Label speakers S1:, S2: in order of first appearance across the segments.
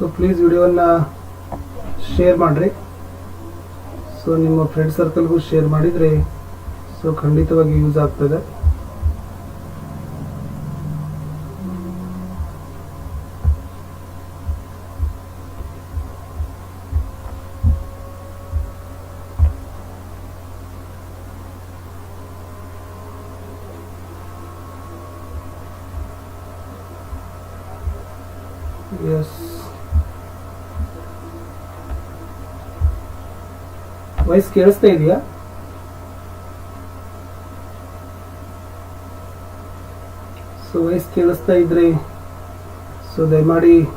S1: So please ವಿಡಿಯೋನ share ಮಾಡಿರಿ. So ನಿಮ್ಮ ಫ್ರೆಂಡ್ ಸರ್ಕಲ್ಗೂ ಶೇರ್ ಮಾಡಿದರೆ ಸೊ ಖಂಡಿತವಾಗಿ ಯೂಸ್ ಆಗ್ತದೆ. ಎಸ್ ವಾಯ್ಸ್ ಕೇಳಿಸ್ತಾ ಇದೆಯಾ? ಸೊ ವಾಯ್ಸ್ ಕೇಳಿಸ್ತಾ ಇದ್ರೆ, ಸೊ, ದಯಮಾಡಿ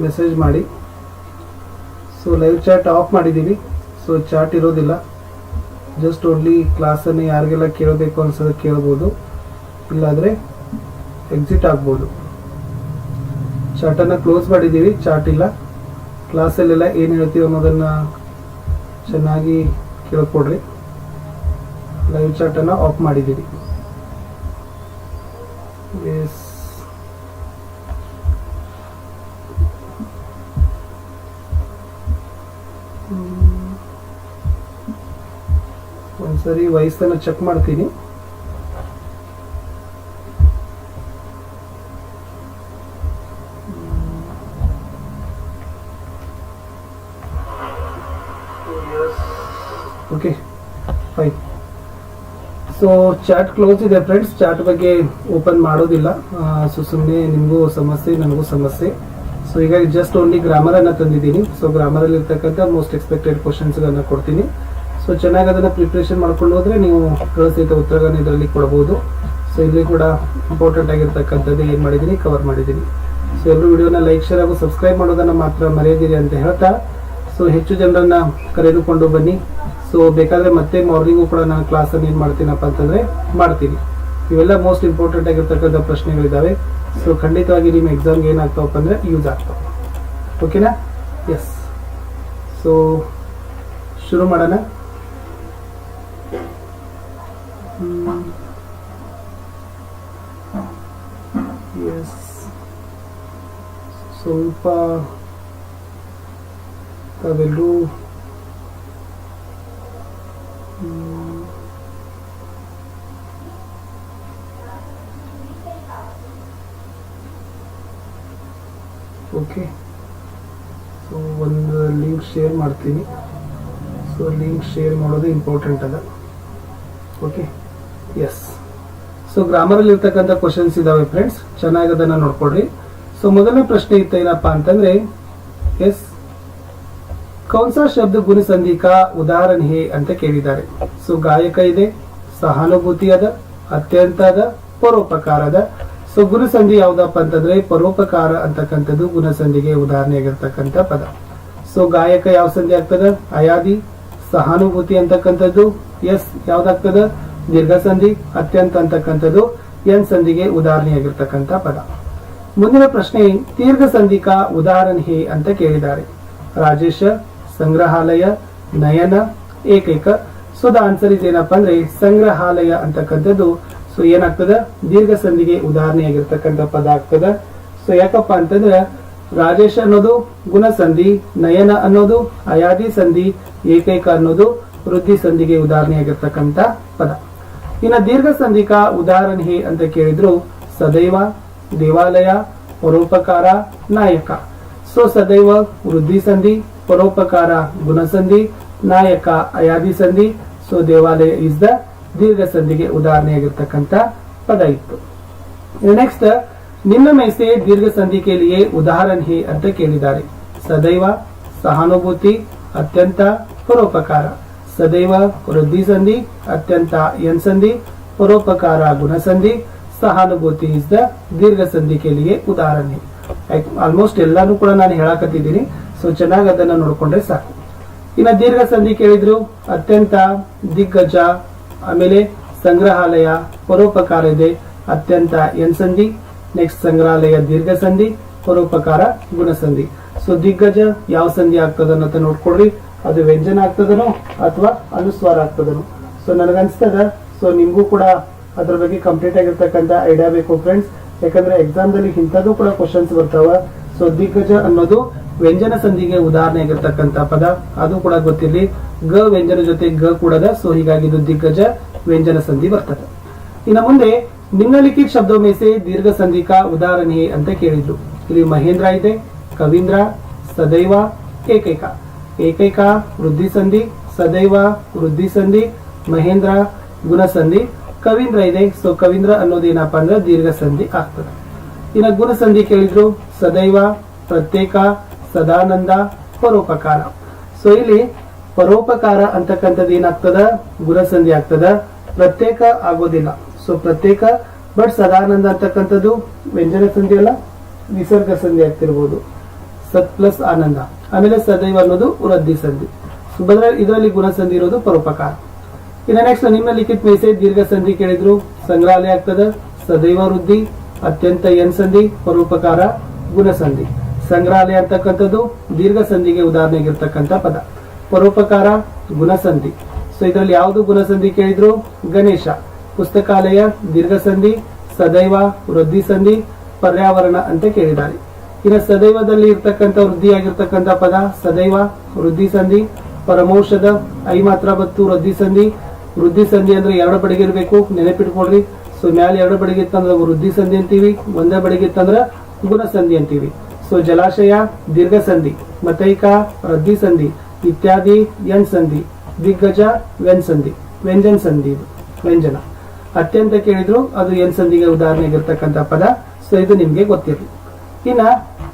S1: ಮೆಸೇಜ್ ಮಾಡಿ. ಸೊ, ಲೈವ್ ಚಾಟ್ ಆಫ್ ಮಾಡಿದ್ದೀವಿ ಸೊ, ಚಾಟ್ ಇರೋದಿಲ್ಲ. ಜಸ್ಟ್ ಓನ್ಲಿ ಕ್ಲಾಸನ್ನು ಯಾರಿಗೆಲ್ಲ ಕೇಳಬೇಕು ಅನ್ಸೋದು ಕೇಳ್ಬೋದು. ಇಲ್ಲಾದರೆ ಎಕ್ಸಿಟ್ ಆಗ್ಬೋದು. ಚಾಟನ್ನು ಕ್ಲೋಸ್ ಮಾಡಿದ್ದೀವಿ ಚಾಟ್ ಇಲ್ಲ. ಕ್ಲಾಸಲ್ಲೆಲ್ಲ ಏನು ಹೇಳ್ತೀವಿ ಅನ್ನೋದನ್ನು ಚೆನ್ನಾಗಿ ಕೇಳ್ಕೊಡ್ರಿ. ಲೈವ್ ಚಾಟನ್ನು ಆಫ್ ಮಾಡಿದ್ದೀವಿ ಎಸ್ ಒಂದ್ಸರಿ ವಯಸ್ಸನ್ನು ಚೆಕ್ ಮಾಡ್ತೀನಿ. ಸೊ ಚಾಟ್ ಕ್ಲೋಸ್ ಇದೆ ಫ್ರೆಂಡ್ಸ್ ಚಾಟ್ ಬಗ್ಗೆ ಓಪನ್ ಮಾಡೋದಿಲ್ಲ. ಸೊ ಸುಮ್ಮನೆ ನಿಮಗೂ ಸಮಸ್ಯೆ, ನನಗೂ ಸಮಸ್ಯೆ. ಸೊ ಈಗ ಜಸ್ಟ್ ಓನ್ಲಿ ಗ್ರಾಮರ್ ಅನ್ನ ತಂದಿದ್ದೀನಿ. ಸೊ ಗ್ರಾಮರ್ ಅಲ್ಲಿ ಇರ್ತಕ್ಕಂಥ ಮೋಸ್ಟ್ ಎಕ್ಸ್ಪೆಕ್ಟೆಡ್ ಕ್ವಶನ್ಸ್ ಗಳನ್ನ ಕೊಡ್ತೀನಿ. ಸೊ ಚೆನ್ನಾಗಿ ಅದನ್ನು ಪ್ರಿಪ್ರೇಷನ್ ಮಾಡ್ಕೊಂಡು ಹೋದ್ರೆ ನೀವು ಕಳಿಸಿದ ಉತ್ತರಗಳನ್ನ ಇದರಲ್ಲಿ ಕೊಡಬಹುದು ಸೊ ಇಲ್ಲಿ ಕೂಡ ಇಂಪಾರ್ಟೆಂಟ್ ಆಗಿರ್ತಕ್ಕಂಥದ್ದು ಏನ್ ಮಾಡಿದ್ದೀನಿ ಕವರ್ ಮಾಡಿದ್ದೀನಿ. ಸೊ ಎಲ್ಲರೂ ವಿಡಿಯೋನ ಲೈಕ್ ಶೇರ್ ಹಾಗೂ ಸಬ್ಸ್ಕ್ರೈಬ್ ಮಾಡೋದನ್ನ ಮಾತ್ರ ಮರೆಯದಿರಿ ಅಂತ ಹೇಳ್ತಾ. ಸೊ ಹೆಚ್ಚು ಜನರನ್ನು ಕರೆದುಕೊಂಡು ಬನ್ನಿ. ಸೊ ಬೇಕಾದ್ರೆ ಮತ್ತೆ ಮಾರ್ನಿಂಗು ಕೂಡ ನಾನು ಕ್ಲಾಸನ್ನು ಏನು ಮಾಡ್ತೀನಪ್ಪ ಅಂತಂದ್ರೆ ಮಾಡ್ತೀನಿ. ಇವೆಲ್ಲ ಮೋಸ್ಟ್ ಇಂಪಾರ್ಟೆಂಟ್ ಆಗಿರ್ತಕ್ಕಂಥ ಪ್ರಶ್ನೆಗಳಿದ್ದಾವೆ ಸೊ ಖಂಡಿತವಾಗಿ ನಿಮ್ಮ ಎಕ್ಸಾಮ್ಗೆ ಏನಾಗ್ತಾವಪ್ಪ ಅಂದರೆ ಯೂಸ್ ಆಗ್ತಾವೆ. ಓಕೆನಾ ಎಸ್ ಸೊ ಶುರು ಮಾಡೋಣ. ಎಸ್ ಸ್ವಲ್ಪ ತಾವೆಲ್ಲರೂ ಶೇರ್ ಮಾಡ್ತೀನಿ. ಸೊ ಲಿಂಕ್ ಶೇರ್ ಮಾಡೋದು ಇಂಪಾರ್ಟೆಂಟ್ ಅದ. ಓಕೆ ಎಸ್ ಸೊ ಗ್ರಾಮರಲ್ಲಿ ಇರ್ತಕ್ಕಂಥ ಕ್ವಶನ್ಸ್ ಇದಾವೆ ಫ್ರೆಂಡ್ಸ್ ಚೆನ್ನಾಗಿ ಅದನ್ನ ನೋಡ್ಕೊಡ್ರಿ ಸೊ ಮೊದಲನೇ ಪ್ರಶ್ನೆ ಇತ್ತು ಏನಪ್ಪಾ ಅಂತಂದ್ರೆ ಎಸ್ ಕೌನ್ಸಾ ಶಬ್ದ ಗುಣ ಸಂಧಿ ಕಾ ಉದಾಹರಣೆ ಹೇ ಅಂತ ಕೇಳಿದ್ದಾರೆ. ಸೊ ಗಾಯಕ ಇದೆ, ಸಹಾನುಭೂತಿ ಅದ, ಅತ್ಯಂತ ಅದ ಪರೋಪಕಾರದ ಸೊ ಗುಣಸಂಧಿ ಯಾವ್ದಪ್ಪ ಅಂತಂದ್ರೆ, ಪರೋಪಕಾರ ಅಂತಕ್ಕಂಥದ್ದು ಗುಣಸಂಧಿಗೆ ಉದಾಹರಣೆ ಆಗಿರ್ತಕ್ಕಂಥ ಪದ. ಸೊ ಗಾಯಕ ಯಾವ ಸಂಧಿ ಆಗ್ತದ? ಅಯಾದಿ ಸಹಾನುಭೂತಿ ಅಂತಕ್ಕಂಥದ್ದು. ಎಸ್, ಯಾವ್ದಾಗ್ತದ? ದೀರ್ಘ ಸಂಧಿ, ಅತ್ಯಂತ ಅಂತಕ್ಕಂಥದ್ದು. ಎನ್ ಸಂಧಿಗೆ ಉದಾಹರಣೆಯಾಗಿರ್ತಕ್ಕಂಥ ಪದ. ಮುಂದಿನ ಪ್ರಶ್ನೆ, ದೀರ್ಘ ಸಂಧಿಕ ಉದಾಹರಣೆ ಹೇ ಅಂತ ಕೇಳಿದ್ದಾರೆ. ರಾಜೇಶ, ಸಂಗ್ರಹಾಲಯ, ನಯನ, ಏಕೈಕ. ಸೊ ದ ಆನ್ಸರ್ ಇಸ್ ಏನಪ್ಪಾ ಅಂದ್ರೆ ಸಂಗ್ರಹಾಲಯ ಅಂತಕ್ಕಂಥದ್ದು. ಸೊ ಏನಾಗ್ತದ? ದೀರ್ಘ ಸಂಧಿಗೆ ಉದಾಹರಣೆಯಾಗಿರ್ತಕ್ಕಂಥ ಪದ ಆಗ್ತದ. ಸೊ ಯಾಕಪ್ಪ ಅಂತಂದ್ರೆ ರಾಜೇಶ ಅನ್ನೋದು ಗುಣ ಸಂಧಿ, ನಯನ ಅನ್ನೋದು ಅಯಾದಿ ಸಂಧಿ, ಏಕೈಕ ಅನ್ನೋದು ವೃದ್ಧಿ ಸಂಧಿಗೆ ಉದಾಹರಣೆಯಾಗಿರ್ತಕ್ಕಂಥ ಪದ. ಇನ್ನ ದೀರ್ಘ ಸಂಧಿಕ ಉದಾಹರಣೆ ಅಂತ ಕೇಳಿದ್ರು ಸದೈವ, ದೇವಾಲಯ, ಪರೋಪಕಾರ, ನಾಯಕ. ಸೊ ಸದೈವ, ವೃದ್ಧಿ ಸಂಧಿ, ಪರೋಪಕಾರ ಗುಣಸಂಧಿ ನಾಯಕ, ಅಯಾದಿ ಸಂಧಿ, ಸೊ ದೇವಾಲಯ ಇಸ್ ದ ದೀರ್ಘ ಸಂಧಿಗೆ ಉದಾಹರಣೆಯಾಗಿರ್ತಕ್ಕಂಥ ಪದ ಇತ್ತು. ನೆಕ್ಸ್ಟ್ ನಿನ್ನ ಮೈಸೆ ದೀರ್ಘ ಸಂಧಿ ಕೇಲಿಯೇ ಉದಾಹರಣೆ ಹಿ ಅಂತ ಕೇಳಿದ್ದಾರೆ. ಸದೈವ ಸಹಾನುಭೂತಿ ಅತ್ಯಂತ ಪರೋಪಕಾರ. ಸದೈವ ವೃದ್ಧಿ ಸಂಧಿ ಅತ್ಯಂತ ಎನ್ ಸಂಧಿ? ಪರೋಪಕಾರ ಗುಣ ಸಂಧಿ. ಸಹಾನುಭೂತಿ ಇಸ್ ದ ದೀರ್ಘ ಸಂಧಿ ಕೇಲಿಯೇ ಉದಾಹರಣೆ ಆಲ್ಮೋಸ್ಟ್ ಎಲ್ಲಾನು ಕೂಡ ನಾನು ಹೇಳಕತ್ತಿದ್ದೀನಿ. ಸೊ ಚೆನ್ನಾಗಿ ಅದನ್ನ ನೋಡ್ಕೊಂಡ್ರೆ ಸಾಕು. ಇನ್ನ ದೀರ್ಘ ಸಂಧಿ ಕೇಳಿದ್ರು. ಅತ್ಯಂತ ದಿಗ್ಗಜ. ಆಮೇಲೆ ಸಂಗ್ರಹಾಲಯ, ಪರೋಪಕಾರ ಇದೆ. ಅತ್ಯಂತ ಎನ್ ಸಂಧಿ? ನೆಕ್ಸ್ಟ್ ಸಂಗ್ರಹಾಲಯ ದೀರ್ಘ ಸಂಧಿ, ಪರೋಪಕಾರ ಗುಣಸಂಧಿ ಸೊ ದಿಗ್ಗಜ ಯಾವ ಸಂಧಿ ಆಗ್ತದ ಅಂತ ನೋಡ್ಕೊಡ್ರಿ. ಅದು ವ್ಯಂಜನ ಆಗ್ತದನೋ ಅಥವಾ ಅನುಸ್ವಾರ ಆಗ್ತದನೋ. ಸೊ ನನಗನ್ಸ್ತದ. ಸೊ ನಿಮ್ಗೂ ಕೂಡ ಅದ್ರ ಬಗ್ಗೆ ಕಂಪ್ಲೀಟ್ ಆಗಿರ್ತಕ್ಕಂಥ ಐಡಿಯಾ ಬೇಕು ಫ್ರೆಂಡ್ಸ್ ಯಾಕಂದ್ರೆ ಎಕ್ಸಾಮ್ ದಲ್ಲಿ ಇಂಥದ್ದು ಕೂಡ ಕ್ವಶನ್ಸ್ ಬರ್ತಾವ. ಸೊ ದಿಗ್ಗಜ ಅನ್ನೋದು ವ್ಯಂಜನ ಸಂಧಿಗೆ ಉದಾಹರಣೆ ಆಗಿರ್ತಕ್ಕಂಥ ಪದ. ಅದು ಕೂಡ ಗೊತ್ತಿರಲಿ. ಗ ವ್ಯಂಜನ ಜೊತೆ ಗ ಕೂಡದ. ಸೊ ಹೀಗಾಗಿ ಇದು ದಿಗ್ಗಜ ವ್ಯಂಜನ ಸಂಧಿ ಬರ್ತದೆ. ಇನ್ನು ಮುಂದೆ ನಿಮ್ನಲಿಖಿತ ಶಬ್ದೋ ಮೇಸೆ, ದೀರ್ಘ ಸಂಧಿ ಕಾ ಉದಾಹರಣೆ ಅಂತ ಕೇಳಿದ್ರು. ಇಲ್ಲಿ ಮಹೇಂದ್ರ ಇದೆ, ಕವೀಂದ್ರ, ಸದೈವ, ಏಕೈಕ. ಏಕೈಕ, ವೃದ್ಧಿ ಸಂಧಿ, ಸದೈವ, ವೃದ್ಧಿ ಸಂಧಿ, ಮಹೇಂದ್ರ ಗುಣಸಂಧಿ ಕವೀಂದ್ರ ಇದೆ ಸೊ ಕವೀಂದ್ರ ಅನ್ನೋದೇನಪ್ಪ ಅಂದ್ರೆ ದೀರ್ಘ ಸಂಧಿ ಆಗ್ತದೆ. ಇನ್ನು ಗುಣಸಂಧಿ ಕೇಳಿದ್ರು, ಸದೈವ, ಪ್ರತ್ಯೇಕ, ಸದಾನಂದ, ಪರೋಪಕಾರ. ಸೊ ಇಲ್ಲಿ ಪರೋಪಕಾರ ಅಂತಕ್ಕಂಥದ್ದು ಏನಾಗ್ತದ? ಗುಣಸಂಧಿ ಆಗ್ತದ. ಪ್ರತ್ಯೇಕ ಆಗೋದಿಲ್ಲ. ಸೊ ಪ್ರತ್ಯೇಕ ಬಟ್ ಸದಾನಂದ ಅಂತಕ್ಕಂಥದ್ದು ವ್ಯಂಜನ ಸಂಧಿ ಅಲ್ಲ, ನಿಸರ್ಗ ಸಂಧಿ ಆಗ್ತಿರ್ಬೋದು. ಸತ್ ಪ್ಲಸ್ ಆನಂದ. ಆಮೇಲೆ ಸದೈವ ಅನ್ನೋದು ವೃದ್ಧಿ ಸಂಧಿ. ಬದಲ ಇದರಲ್ಲಿ ಗುಣಸಂಧಿ ಇರೋದು ಪರೋಪಕಾರ. ಇನ್ನ ನೆಕ್ಸ್ಟ್ ನಿಮ್ಮ ಲಿಖಿತ್ ಮೆಸೇಜ್ ದೀರ್ಘ ಸಂಧಿ ಕೇಳಿದ್ರು, ಸಂಗ್ರಹಾಲಯ ಆಗ್ತದ, ಸದೈವ ವೃದ್ಧಿ, ಅತ್ಯಂತ ಎನ್ ಸಂಧಿ, ಪರೋಪಕಾರ ಗುಣಸಂಧಿ ಸಂಗ್ರಹಾಲಯ ಅಂತಕ್ಕಂಥದ್ದು ದೀರ್ಘ ಸಂಧಿಗೆ ಉದಾಹರಣೆಗಿರ್ತಕ್ಕಂಥ ಪದ. ಪರೋಪಕಾರ ಗುಣಸಂಧಿ ಸೊ ಇದರಲ್ಲಿ ಯಾವುದು ಗುಣಸಂಧಿ ಕೇಳಿದ್ರು? ಗಣೇಶ. ಪುಸ್ತಕಾಲಯ ದೀರ್ಘ ಸಂಧಿ ಸದೈವ, ವೃದ್ಧಿ ಸಂಧಿ, ಪರ್ಯಾವರಣ ಅಂತ ಕೇಳಿದ್ದಾರೆ. ಇನ್ನು ಸದೈವದಲ್ಲಿ ಇರ್ತಕ್ಕಂಥ ವೃದ್ಧಿಯಾಗಿರ್ತಕ್ಕಂಥ ಪದ ಸದೈವ, ವೃದ್ಧಿ ಸಂಧಿ, ಪರಮೌಷಧ ಐ ಮಾತ್ರ ಬತ್ತು ವೃದ್ಧಿ ಸಂಧಿ. ವೃದ್ಧಿ ಸಂಧಿ ಅಂದ್ರೆ ಎರಡು ಬಡಿಗೆ ಇರಬೇಕು, ನೆನಪಿಟ್ಕೊಳ್ರಿ. ಸೊ ಮ್ಯಾಲೆ ಎರಡು ಬಡಿಗೆ ಇತ್ತಂದ್ರೆ ವೃದ್ಧಿ ಸಂಧಿ ಅಂತೀವಿ, ಒಂದೇ ಬಡಿಗೆ ಇತ್ತಂದ್ರೆ ಗುಣ ಸಂಧಿ ಅಂತೀವಿ. ಸೊ ಜಲಾಶಯ, ದೀರ್ಘ ಸಂಧಿ, ಮತೈಕ, ವೃದ್ಧಿ ಸಂಧಿ, ಇತ್ಯಾದಿ ಎನ್ ಸಂಧಿ, ದಿಗ್ಗಜ, ವೆನ್ ಸಂಧಿ, ವ್ಯಂಜನ್ ಸಂಧಿ ಇದು, ವ್ಯಂಜನ. ಅತ್ಯಂತ ಕೇಳಿದ್ರು, ಅದು ಎನ್ ಸಂಧಿಗೆ ಉದಾಹರಣೆಗಿರ್ತಕ್ಕಂಥ ಪದ ಸೊ ಇದು ನಿಮ್ಗೆ ಗೊತ್ತಿರಲಿ. ಇನ್ನ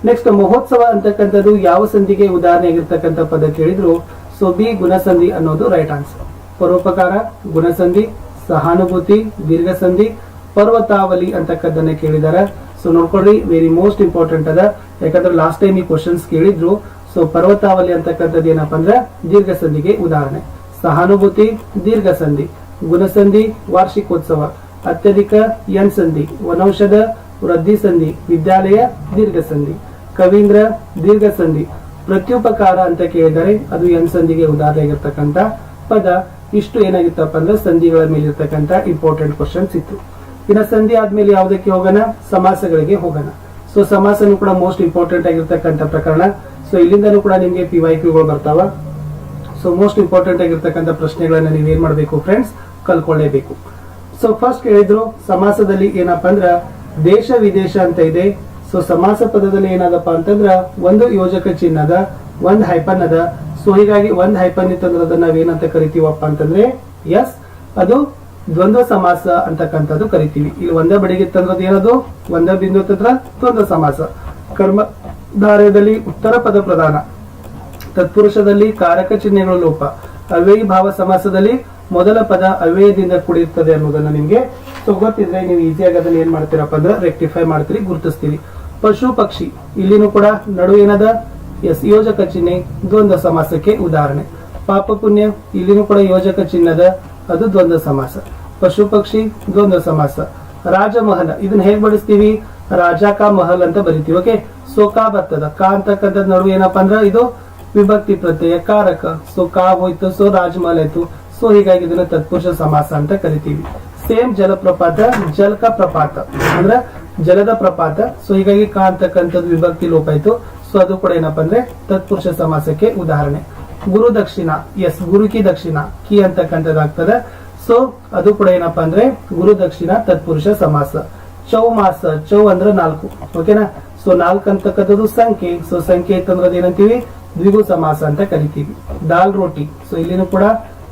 S1: ನೆಕ್ಸ್ಟ್ ಮಹೋತ್ಸವ ಅಂತಕ್ಕಂಥದ್ದು ಯಾವ ಸಂಧಿಗೆ ಉದಾಹರಣೆ ಆಗಿರ್ತಕ್ಕಂಥ ಪದ ಕೇಳಿದ್ರು ಸೊ ಬಿ ಗುಣಸಂಧಿ ಅನ್ನೋದು ರೈಟ್ ಆನ್ಸರ್ ಪರೋಪಕಾರ, ಗುಣಸಂಧಿ, ಸಹಾನುಭೂತಿ ದೀರ್ಘ ಸಂಧಿ ಪರ್ವತಾವಲಿ ಅಂತಕ್ಕದ್ದನ್ನ ಕೇಳಿದ್ದಾರೆ ಸೊ ನೋಡ್ಕೊಳ್ರಿ ವೆರಿ ಮೋಸ್ಟ್ ಇಂಪಾರ್ಟೆಂಟ್ ಅದ. ಯಾಕಂದ್ರೆ ಲಾಸ್ಟ್ ಟೈಮ್ ಈ ಕ್ವಶನ್ಸ್ ಕೇಳಿದ್ರು ಸೊ ಪರ್ವತಾವಲಿ ಅಂತಕ್ಕಂಥದ್ದು ಏನಪ್ಪಾ ಅಂದ್ರೆ ದೀರ್ಘ ಸಂಧಿಗೆ ಉದಾಹರಣೆ. ಸಹಾನುಭೂತಿ ದೀರ್ಘ ಸಂಧಿ ಗುಣಸಂಧಿ, ವಾರ್ಷಿಕೋತ್ಸವ, ಅತ್ಯಧಿಕ ಎನ್ ಸಂಧಿ, ವನೌಷಧ, ವೃದ್ಧಿ ಸಂಧಿ, ವಿದ್ಯಾಲಯ ದೀರ್ಘ ಸಂಧಿ ಕವೀಂದ್ರ ದೀರ್ಘ ಸಂಧಿ ಪ್ರತ್ಯುಪಕಾರ ಅಂತ ಕೇಳಿದರೆ ಅದು ಎನ್ ಸಂಧಿಗೆ ಉದಾಹರಣೆ ಆಗಿರ್ತಕ್ಕಂಥ ಪದ. ಇಷ್ಟು ಏನಾಗಿತ್ತಪ್ಪ ಅಂದ್ರೆ ಸಂಧಿಗಳ ಮೇಲೆ ಇರ್ತಕ್ಕಂಥ ಇಂಪಾರ್ಟೆಂಟ್ ಕ್ವಶನ್ಸ್ ಇತ್ತು. ಇನ್ನು ಸಂಧಿ ಆದ್ಮೇಲೆ ಯಾವುದಕ್ಕೆ ಹೋಗೋಣ? ಸಮಾಸಗಳಿಗೆ ಹೋಗೋಣ. ಸೊ ಸಮಾಸನು ಕೂಡ ಮೋಸ್ಟ್ ಇಂಪಾರ್ಟೆಂಟ್ ಆಗಿರ್ತಕ್ಕಂಥ ಪ್ರಕರಣ. ಸೊ ಇಲ್ಲಿಂದನೂ ಕೂಡ ನಿಮಗೆ ಪಿ ವೈ ಕ್ಯೂಗಳು ಬರ್ತಾವ. ಸೊ ಮೋಸ್ಟ್ ಇಂಪಾರ್ಟೆಂಟ್ ಆಗಿರ್ತಕ್ಕಂಥ ಪ್ರಶ್ನೆಗಳನ್ನ ನೀವೇನ್ ಮಾಡಬೇಕು ಫ್ರೆಂಡ್ಸ್ ಕಲ್ಕೊಳ್ಳೇಬೇಕು ಸೊ ಫಸ್ಟ್ ಹೇಳಿದ್ರು, ಸಮಾಸದಲ್ಲಿ ಏನಪ್ಪಾ ಅಂದ್ರ ದೇಶ ವಿದೇಶ ಅಂತ ಇದೆ. ಸೊ ಸಮಾಸ ಪದದಲ್ಲಿ ಏನಾದಪ್ಪ ಅಂತಂದ್ರ ಒಂದು ಯೋಜಕ ಚಿಹ್ನ ಅದ ಒಂದ್ ಹೈಪನ್ ಅದ ಸೊ ಹೀಗಾಗಿ ಒಂದ್ ಹೈಪನ್ ಇತ್ತಂದ್ರ ಅದನ್ನ ನಾವೇನಂತ ಕರಿತೀವಪ್ಪ ಅಂತಂದ್ರೆ ಎಸ್ ಅದು ದ್ವಂದ್ವ ಸಮಾಸ ಅಂತಕ್ಕಂಥದ್ದು ಕರಿತೀವಿ. ಇಲ್ಲಿ ಒಂದೇ ತಂದ್ರದ್ದು ಏನದು? ಒಂದೇ ಬಿಂದು ತಂದ್ರ ದ್ವಂದ್ವ ಸಮಾಸ. ಕರ್ಮ ಧಾರ್ಯದಲ್ಲಿ ಉತ್ತರ ಪದ ಪ್ರಧಾನ. ತತ್ಪುರುಷದಲ್ಲಿ ಕಾರಕ ಚಿಹ್ನೆಗಳ ಲೋಪ. ಅವ್ಯಯಿ ಭಾವ ಸಮಾಸದಲ್ಲಿ ಮೊದಲ ಪದ ಅವ್ಯಯದಿಂದ ಕೂಡಿರ್ತದೆ ಅನ್ನೋದನ್ನ ನಿಮ್ಗೆ ಸೊ ಗೊತ್ತಿದ್ರೆ ನೀವು ಈಸಿಯಾಗಿ ಅದನ್ನ ಏನ್ ಮಾಡ್ತೀರಪ್ಪ ಅಂದ್ರೆ ರೆಕ್ಟಿಫೈ ಮಾಡ್ತೀರಿ, ಗುರುತಿಸ್ತೀರಿ. ಪಶು ಪಕ್ಷಿ, ಇಲ್ಲಿನೂ ಕೂಡ ನಡು ಏನದ? ಎಸ್, ಯೋಜಕ ಚಿಹ್ನೆ, ದ್ವಂದ್ವ ಸಮಾಸಕ್ಕೆ ಉದಾಹರಣೆ. ಪಾಪ ಪುಣ್ಯ, ಇಲ್ಲಿನೂ ಕೂಡ ಯೋಜಕ ಚಿಹ್ನದ ಅದು ದ್ವಂದ್ವ ಸಮಾಸ. ಪಶು ಪಕ್ಷಿ, ದ್ವಂದ್ವ ಸಮಾಸ. ರಾಜಮಹಲ, ಇದನ್ನ ಹೇಗ್ ಬಳಸ್ತೀವಿ? ರಾಜ ಕಾ ಮಹಲ್ ಅಂತ ಬರಿತೀವಿ ಓಕೆ ಸೊ ಕಾ ಬರ್ತದ. ಕಾ ಅಂತಕ್ಕಂಥದ್ ನಡುವೆ ಏನಪ್ಪಾ ಅಂದ್ರ ಇದು ವಿಭಕ್ತಿ ಪ್ರತ್ಯಯ, ಕಾರಕ. ಸೊ ಕಾ ಹೋಯ್ತು, ಸೊ ರಾಜಮಹಲ್ ಆಯ್ತು. ಸೊ ಹೀಗಾಗಿ ಇದನ್ನ ತತ್ಪುರುಷ ಸಮಾಸ ಅಂತ ಕರಿತೀವಿ. ಸೇಮ್ ಜಲಪ್ರಪಾತ ಜಲಕ ಪ್ರಪಾತ ಅಂದ್ರ ಜಲದ ಪ್ರಪಾತ. ಸೊ ಹೀಗಾಗಿ ಕಾ ಅಂತಕ್ಕಂಥದ್ದು ವಿಭಕ್ತಿ ಲೋಪ ಆಯ್ತು. ಸೊ ಅದು ಕೂಡ ಏನಪ್ಪಾ ಅಂದ್ರೆ ತತ್ಪುರುಷ ಸಮಾಸಕ್ಕೆ ಉದಾಹರಣೆ. ಗುರು ದಕ್ಷಿಣ ಎಸ್ ಗುರುಕಿ ದಕ್ಷಿಣ, ಕಿ ಅಂತಕ್ಕಂಥದ್ದಾಗ್ತದೆ. ಸೊ ಅದು ಕೂಡ ಏನಪ್ಪಾ ಅಂದ್ರೆ ಗುರು ದಕ್ಷಿಣ, ತತ್ಪುರುಷ ಸಮಾಸ. ಚೌ ಮಾಸ, ಚೌ ಅಂದ್ರೆ ನಾಲ್ಕು. ಓಕೆನಾ ಸೊ ನಾಲ್ಕು ಅಂತಕ್ಕಂಥದ್ದು ಸಂಖ್ಯೆ. ಸೊ ಸಂಖ್ಯೆ ಇತ್ತಂದ್ರೆ ಏನಂತೀವಿ? ದ್ವಿಗು ಸಮಾಸ ಅಂತ ಕರಿತೀವಿ. ದಾಲ್ ರೋಟಿ. ಸೊ ಇಲ್ಲಿನೂ ಕೂಡ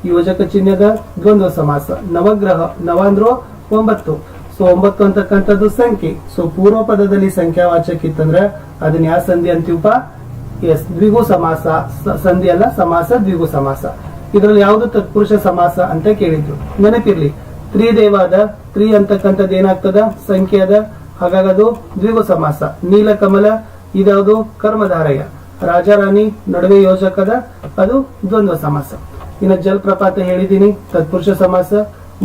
S1: ಯೋಜಕ ಚಿಹ್ನದ ದ್ವಂದ್ವ ಸಮಾಸ, ನವಗ್ರಹ ನವ ಅಂದ್ರೋ ಒಂಬತ್ತು. ಸೊ, ಒಂಬತ್ತು ಅಂತಕ್ಕಂಥದ್ದು ಸಂಖ್ಯೆ. ಸೊ, ಪೂರ್ವ ಪದದಲ್ಲಿ ಸಂಖ್ಯಾವಾಚಕ ಇತ್ತಂದ್ರೆ ಅದನ್ನ ಯಾವ ಸಂಧಿ ಅಂತೀವಪ್ಪ? ಎಸ್, ದ್ವಿಗು ಸಮಾಸ ಸಂಧಿ ಅಲ್ಲ, ಸಮಾಸ, ದ್ವಿಗು ಸಮಾಸ. ಇದರಲ್ಲಿ ಯಾವುದು ತತ್ಪುರುಷ ಸಮಾಸ ಅಂತ ಕೇಳಿದ್ರು. ನೆನಪಿರ್ಲಿ. ತ್ರಿದೇವಾದ, ತ್ರಿ ಅಂತಕ್ಕಂಥದ್ದು ಏನಾಗ್ತದ? ಸಂಖ್ಯೆ ಅದ. ಹಾಗಾಗದು ದ್ವಿಗು ಸಮಾಸ. ನೀಲಕಮಲ ಇದಾವುದು ಕರ್ಮಧಾರಯ. ರಾಜಾರಾಣಿ ನಡುವೆ ಯೋಜಕದ, ಅದು ದ್ವಂದ್ವ ಸಮಾಸ. ಇನ್ನು ಜಲಪ್ರಪಾತ ಹೇಳಿದೀನಿ, ತತ್ಪುರುಷ ಸಮಾಸ,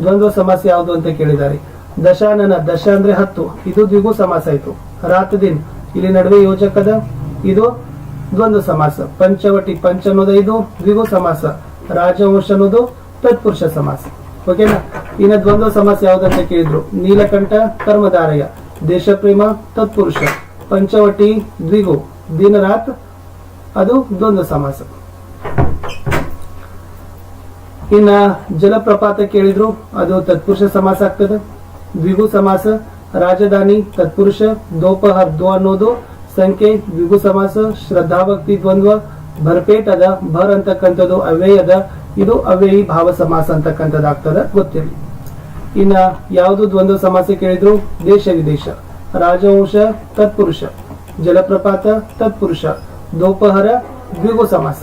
S1: ದ್ವಂದ್ವ ಸಮಾಸ ಯಾವುದು ಅಂತ ಕೇಳಿದ್ದಾರೆ. ದಶಾನನ ದಶ ಅಂದ್ರೆ ಹತ್ತು, ಇದು ದ್ವಿಗು ಸಮಾಸ ಆಯ್ತು. ರಾತ್ ದಿನ್, ಇಲ್ಲಿ ನಡುವೆ ಯೋಜಕದ, ಇದು ದ್ವಂದ್ವ ಸಮಾಸ. ಪಂಚವಟಿ ಪಂಚ ಅನ್ನೋದು ಇದು ದ್ವಿಗು ಸಮಾಸ. ರಾಜವಂಶ ಅನ್ನೋದು ತತ್ಪುರುಷ ಸಮಾಸ. ಓಕೆನಾ ಇನ್ನ ದ್ವಂದ್ವ ಸಮಾಸ ಯಾವ್ದಂತ ಕೇಳಿದ್ರು. ನೀಲಕಂಠ, ಕರ್ಮಧಾರಯ. ದೇಶಪ್ರೇಮ, ತತ್ಪುರುಷ. ಪಂಚವಟಿ ದ್ವಿಗು. ದಿನ ರಾತ್ ಅದು ದ್ವಂದ್ವ ಸಮಾಸ. ಇನ್ನ ಜಲಪ್ರಪಾತ ಕೇಳಿದ್ರು, ಅದು ತತ್ಪುರುಷ ಸಮಾಸ ಆಗ್ತದೆ. ದ್ವಿಗು ಸಮಾಸ, ರಾಜಧಾನಿ, ತತ್ಪುರುಷ, ದೋಪ ದೋ ಅನ್ನೋದು ಸಂಖ್ಯೆ, ದ್ವಿಗು ಸಮಾಸ, ಶ್ರದ್ಧಾಭಕ್ತಿ ದ್ವಂದ್ವ, ಭರ್ಪೇಟ್ ಅದ, ಭರ್ ಅಂತಕ್ಕಂಥದ್ದು ಅವ್ಯಯ ಅದ, ಇದು ಅವ್ಯಯಿ ಭಾವ ಸಮಾಸ ಅಂತಕ್ಕಂಥದ್ದಾಗ್ತದ, ಗೊತ್ತಿರಲಿ. ಇನ್ನ ಯಾವುದು ದ್ವಂದ್ವ ಸಮಾಸ ಕೇಳಿದ್ರು, ದೇಶ ವಿದೇಶ, ರಾಜವಂಶ, ತತ್ಪುರುಷ, ಜಲಪ್ರಪಾತ, ತತ್ಪುರುಷ, ದೋಪಹರ, ದ್ವಿಗು ಸಮಾಸ.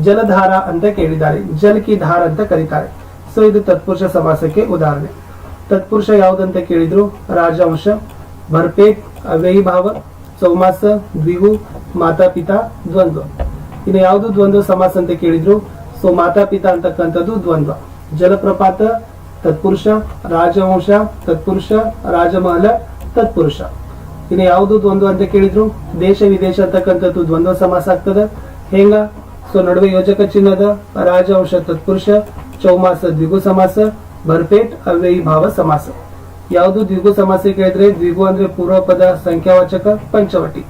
S1: ಜಲಧಾರ ಅಂತ ಕೇಳಿದ್ದಾರೆ ಜಲ್ ಕಿ ಧಾರ ಅಂತ ಕರೀತಾರೆ. ಸೊ ಇದು ತತ್ಪುರುಷ ಸಮಾಸಕ್ಕೆ ಉದಾಹರಣೆ. ತತ್ಪುರುಷ ಯಾವ್ದಂತ ಕೇಳಿದ್ರು? ರಾಜವಂಶ ಭರ್ಪೇಟ್ ಅವ್ಯಯಿ ಭಾವ ಚೌಮಾಸ ದ್ವಿಗು ಮಾತಾ ಪಿತಾ ದ್ವಂದ್ವ. ಇನ್ನು ಯಾವುದು ದ್ವಂದ್ವ ಸಮಾಸ ಅಂತ ಕೇಳಿದ್ರು? ಸೊ ಮಾತಾ ಪಿತಾ ಅಂತಕ್ಕಂಥದ್ದು ದ್ವಂದ್ವ. ಜಲಪ್ರಪಾತ, ತತ್ಪುರುಷ, ರಾಜವಂಶ, ತತ್ಪುರುಷ, ರಾಜಮಹಲ, ತತ್ಪುರುಷ. ಇನ್ನು ಯಾವುದು ದ್ವಂದ್ವ ಅಂತ ಕೇಳಿದ್ರು? ದೇಶ ವಿದೇಶ ಅಂತಕ್ಕಂಥದ್ದು ದ್ವಂದ್ವ ಸಮಾಸ ಆಗ್ತದ. ಹೆಂಗ? ಸೊ ನಡುವೆ ಯೋಜಕ ಚಿನ್ನದ, ರಾಜವಂಶ ತತ್ಪುರುಷ, ಚೌಮಾಸ ದ್ವಿಗು ಸಮಾಸ ಭರ್ಪೇಟ್ ಅವ್ಯಯಿ ಭಾವ ಸಮಾಸ. ಯಾವುದು ದ್ವಿಗು ಸಮಾಸ ಕೇಳಿದ್ರೆ ದ್ವಿಗು ಅಂದ್ರೆ ಪೂರ್ವ ಪದ ಸಂಖ್ಯಾವಾಚಕ ಪಂಚವಟಿ.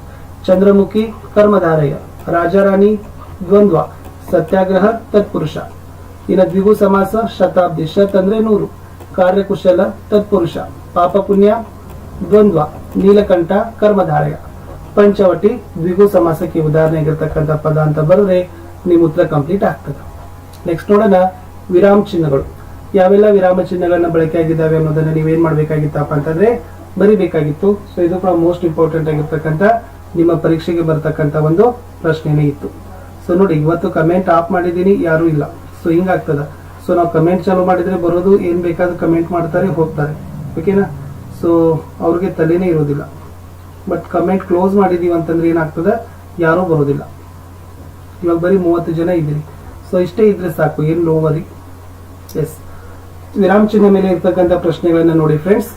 S1: ಚಂದ್ರಮುಖಿ, ಕರ್ಮಧಾರಯ. ರಾಜಾರಾಣಿ, ದ್ವಂದ್ವ. ಸತ್ಯಾಗ್ರಹ, ತತ್ಪುರುಷ. ಇನ್ನು ದ್ವಿಗು ಸಮಾಸ ಶತಾಬ್ದಿ, ಶತ್ ಅಂದ್ರೆ ನೂರು. ಕಾರ್ಯಕುಶಲ, ತತ್ಪುರುಷ. ಪಾಪ ಪುಣ್ಯ, ದ್ವಂದ್ವ. ನೀಲಕಂಠ, ಕರ್ಮಧಾರಯ. ಪಂಚವಟಿ, ದ್ವಿಗು ಸಮಾಸಕ್ಕೆ ಉದಾಹರಣೆ ಆಗಿರ್ತಕ್ಕಂಥ ಪದ ಅಂತ ಬರೆದ್ರೆ ನಿಮ್ಮ ಉತ್ತರ ಕಂಪ್ಲೀಟ್ ಆಗ್ತದೆ. ನೆಕ್ಸ್ಟ್ ನೋಡೋಣ ವಿರಾಮ ಚಿಹ್ನೆಗಳು. ಯಾವೆಲ್ಲ ವಿರಾಮ ಚಿಹ್ನೆಗಳನ್ನ ಬಳಕೆ ಆಗಿದ್ದಾವೆ ಅನ್ನೋದನ್ನ ನೀವೇನ್ ಮಾಡ್ಬೇಕಾಗಿತ್ತಪ್ಪ ಅಂತಂದ್ರೆ ಬರಿಬೇಕಾಗಿತ್ತು. ಸೊ ಇದು ಕೂಡ ಮೋಸ್ಟ್ ಇಂಪಾರ್ಟೆಂಟ್ ಆಗಿರ್ತಕ್ಕಂಥ ನಿಮ್ಮ ಪರೀಕ್ಷೆಗೆ ಬರ್ತಕ್ಕಂಥ ಒಂದು ಪ್ರಶ್ನೆನೇ ಇತ್ತು. ಸೊ ನೋಡಿ, ಇವತ್ತು ಕಮೆಂಟ್ ಆಫ್ ಮಾಡಿದ್ದೀನಿ, ಯಾರು ಇಲ್ಲ. ಸೊ ಹಿಂಗಾಗ್ತದ. ಸೊ ನಾವು ಕಮೆಂಟ್ ಚಾಲೂ ಮಾಡಿದ್ರೆ ಬರೋದು, ಏನ್ ಬೇಕಾದ್ರೂ ಕಮೆಂಟ್ ಮಾಡ್ತಾರೆ, ಹೋಗ್ತಾರೆ. ಓಕೆನಾ ಸೊ ಅವ್ರಿಗೆ ತಲೆನೇ ಇರೋದಿಲ್ಲ. ಬಟ್ ಕಮೆಂಟ್ ಕ್ಲೋಸ್ ಮಾಡಿದೀವಿ ಅಂತಂದ್ರೆ ಏನಾಗ್ತದೆ? ಯಾರೂ ಬರೋದಿಲ್ಲ. ಇವಾಗ ಬರೀ ಮೂವತ್ತು ಜನ ಇದ್ದೀರಿ. ಸೊ ಇಷ್ಟೇ ಇದ್ರೆ ಸಾಕು, ಏನು ನೋವರಿ? ಎಸ್ ವಿರಾಮ ಚಿಹ್ನೆ ಮೇಲೆ ಇರ್ತಕ್ಕಂಥ ಪ್ರಶ್ನೆಗಳನ್ನ ನೋಡಿ ಫ್ರೆಂಡ್ಸ್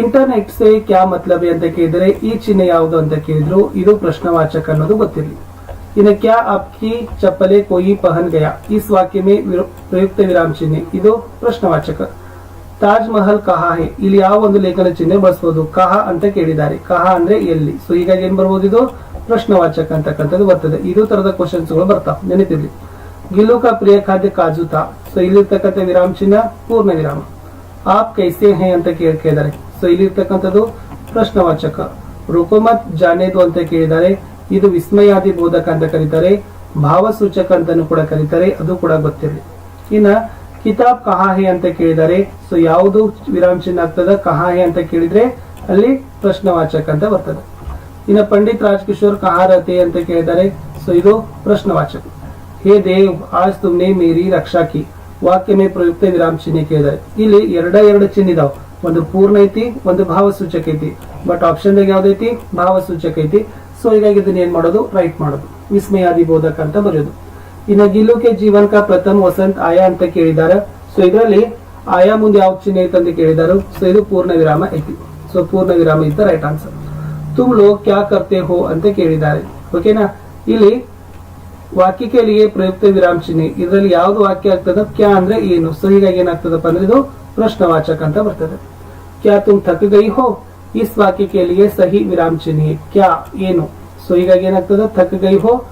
S1: ಇಂಟರ್ನೆಟ್ ಸೇ ಕ್ಯಾ ಮತ್ಲಬೆ ಅಂತ ಕೇಳಿದರೆ, ಈ ಚಿಹ್ನೆ ಯಾವುದು ಅಂತ ಕೇಳಿದ್ರು, ಇದು ಪ್ರಶ್ನವಾಚಕ ಅನ್ನೋದು ಗೊತ್ತಿರಲಿ ಇನ್ನು ಕ್ಯಾ ಅಪ್ಕಿ ಚಪ್ಪಲೆ ಕೊಯಿ ಪಹನ್ ಗಯಾ? ಈ ವಾಕ್ಯಮೇ ಪ್ರಯುಕ್ತ ವಿರಾಮ ಚಿಹ್ನೆ, ಇದು ಪ್ರಶ್ನವಾಚಕ. ತಾಜ್ ಮಹಲ್ ಕಹಾ ಹೇ? ಇಲ್ಲಿ ಯಾವ ಒಂದು ಲೇಖನ ಚಿಹ್ನೆ ಬಳಸಬಹುದು ಕಹಾ ಅಂತ ಕೇಳಿದ್ದಾರೆ. ಕಹಾ ಅಂದ್ರೆ ಎಲ್ಲಿ? ಸೊ ಹೀಗಾಗಿ ಏನ್ ಬರಬಹುದು ಇದು? ಪ್ರಶ್ನವಾಚಕ ಅಂತಕ್ಕಂಥದ್ದು ಬರ್ತದೆ. ಇದು ತರದ ಕ್ವಶನ್ಸ್ಗಳು ಬರ್ತಾವ. ನೆನಪಿರ್ಲಿ. ಗಿಲುಕ ಪ್ರಿಯ ಖಾದ್ಯ ಕಾಜುತ ಸೊ, ಇಲ್ಲಿರ್ತಕ್ಕಂಥ ವಿರಾಮ ಚಿಹ್ನ ಪೂರ್ಣ ವಿರಾಮ. ಆಪ್ ಕೈಸೆ ಹೇ ಅಂತ ಕೇಳ್ ಕೇಳಿದ್ದಾರೆ. ಸೊ, ಇಲ್ಲಿರ್ತಕ್ಕಂಥದ್ದು ಪ್ರಶ್ನವಾಚಕ. ರುಕುಮತ್ ಜಾನೇದು ಅಂತ ಕೇಳಿದ್ದಾರೆ. ಇದು ವಿಸ್ಮಯಾದಿ ಬೋಧಕ ಅಂತ ಕರೀತಾರೆ. ಭಾವಸೂಚಕ ಅಂತಾನು ಕೂಡ ಕರೀತಾರೆ. ಅದು ಕೂಡ ಗೊತ್ತಿರಲಿ. ಇನ್ನ, ಕಿತಾಬ್ ಕಹಾಹೆ ಅಂತ ಕೇಳಿದ್ದಾರೆ. ಸೊ, ಯಾವುದು ವಿರಾಮ ಚಿನ್ನ ಆಗ್ತದ? ಕಹಾಹೆ ಅಂತ ಕೇಳಿದ್ರೆ ಅಲ್ಲಿ ಪ್ರಶ್ನವಾಚಕ ಅಂತ ಬರ್ತದೆ. ಇನ್ನ ಪಂಡಿತ್ ರಾಜ್ಕಿಶೋರ್ ಕಹಾ ರತೆ ಅಂತ ಕೇಳಿದ್ದಾರೆ. ಸೊ ಇದು ಪ್ರಶ್ನವಾಚಕ. ಹೇ ದೇವ್, ಆಜ್ ತುಮ್ನೆ ಮೇರಿ ರಕ್ಷಾ ಕಿ. ವಾಕ್ಯ ಮೇ ಪ್ರಯುಕ್ತ ವಿರಾಮ ಚಿಹ್ನೆ ಕೇಳಿದ್ದಾರೆ. ಇಲ್ಲಿ ಎರಡ ಎರಡು ಚಿಹ್ನೆ ಇದಾವ ಒಂದು ಪೂರ್ಣ ಐತಿ, ಒಂದು ಭಾವಸೂಚಕ ಐತಿ. ಬಟ್ ಆಪ್ಷನ್ ದಾಗ ಯಾವ್ದೈತಿ ಭಾವಸೂಚಕ ಐತಿ. ಸೊ ಹೀಗಾಗಿ ಇದನ್ನ ಏನ್ ಮಾಡೋದು? ರೈಟ್ ಮಾಡೋದು. ವಿಸ್ಮಯಾದಿ ಬೋಧಕ ಅಂತ ಬರೆಯೋದು. ಇನ್ನು ಗಿಲ್ಲುಕೆ ಜೀವನ್ ಕಾ ಪ್ರಥಮ ವಸಂತ ಆಯಾ ಅಂತ ಕೇಳಿದ್ದಾರೆ. ಸೊ ಇದರಲ್ಲಿ ಆಯಾ ಮುಂದೆ ಯಾವ ಚಿಹ್ನೆ ಐತೆ ಅಂತ ಕೇಳಿದಾರು ಸೊ ಇದು ಪೂರ್ಣ ವಿರಾಮ ಐತಿ. ಸೊ ಪೂರ್ಣ ವಿರಾಮ ಇದ್ದ ರೈಟ್ ಆನ್ಸರ್ ತುಮ್ ಕ್ಯಾ ಕರ್ತೆ ಹೋ ಅಂತ ಕೇಳಿದ್ದಾರೆ ಓಕೆನಾ ಇಲ್ಲಿ ವಾಕ್ಯಕ್ಕೆ ಪ್ರಯುಕ್ತ ವಿರಾಮ ಚಿಹ್ನೆ ಇದರಲ್ಲಿ ಯಾವ್ದು ವಾಕ್ಯ ಆಗ್ತದ? ಕ್ಯಾ ಅಂದ್ರೆ ಏನು? ಸೊ, ಹೀಗಾಗಿ ಏನಾಗ್ತದಪ್ಪ ಅಂದ್ರೆ ಇದು ಪ್ರಶ್ನವಾಚಕ ಅಂತ ಬರ್ತದೆ. ಕ್ಯಾ ತುಮ್ ಥಕ್ ಗೈ ಹೋ? ಇಸ್ ವಾಕ್ಯಕ್ಕೆ ಸಹಿ ವಿರಾಮ ಚಿಹ್ನೆ ಕ್ಯಾ, ಏನು? ಸೊ, ಹೀಗಾಗಿ ಏನಾಗ್ತದ? ಥಕ್ ಗೈ ಹೋ?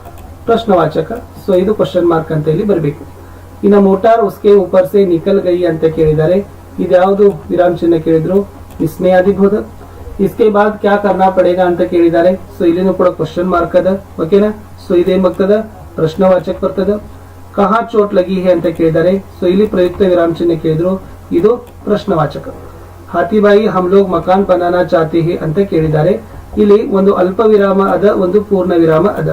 S1: ಪ್ರಶ್ನವಾಚಕ. ಸೊ, ಇದು ಕ್ವಶನ್ ಮಾರ್ಕ್ ಅಂತ ಇಲ್ಲಿ ಬರಬೇಕು. ಇನ್ನು ಮೋಟಾರ್ ಉಸ್ಕೆ ಉಪರ್ಸೆ ನಿಕಲ್ ಗೈ ಅಂತ ಕೇಳಿದ್ದಾರೆ. ಇದ್ಯಾವುದು ವಿರಾಮ ಚಿಹ್ನೆ ಕೇಳಿದ್ರು? ವಿಸ್ಮಯಾದಿಬೋಧಕ ಇಸ್ಕೆ ಬಾದ್ ಕ್ಯಾ ಕರ್ನಾ ಪಡೇಗಾ ಅಂತ ಕೇಳಿದ್ದಾರೆ ಸೊ, ಇಲ್ಲಿನೂ ಕೂಡ ಕ್ವಶನ್ ಮಾರ್ಕ್ ಅದ. ಓಕೆನಾ ಸೊ, ಇದೇನ್ ಬರ್ತದ ಪ್ರಶ್ನವಾಚಕ ಬರ್ತದ ಕಹಾ ಚೋಟ್ ಲಗಿ ಹೇ ಅಂತ ಕೇಳಿದ್ದಾರೆ ಸೊ, ಇಲ್ಲಿ ಪ್ರಯುಕ್ತ ವಿರಾಮ ಚಿಹ್ನೆ ಕೇಳಿದ್ರು. ಇದು ಪ್ರಶ್ನವಾಚಕ. ಹಾತಿಬಾಯಿ ಹಮ್ಲೋಗ್ ಮಕಾನ್ ಬನಾನಾ ಚಾತಿ ಹೇ ಅಂತ ಕೇಳಿದ್ದಾರೆ ಇಲ್ಲಿ ಒಂದು ಅಲ್ಪ ವಿರಾಮ ಅದ, ಒಂದು ಪೂರ್ಣ ವಿರಾಮ ಅದ.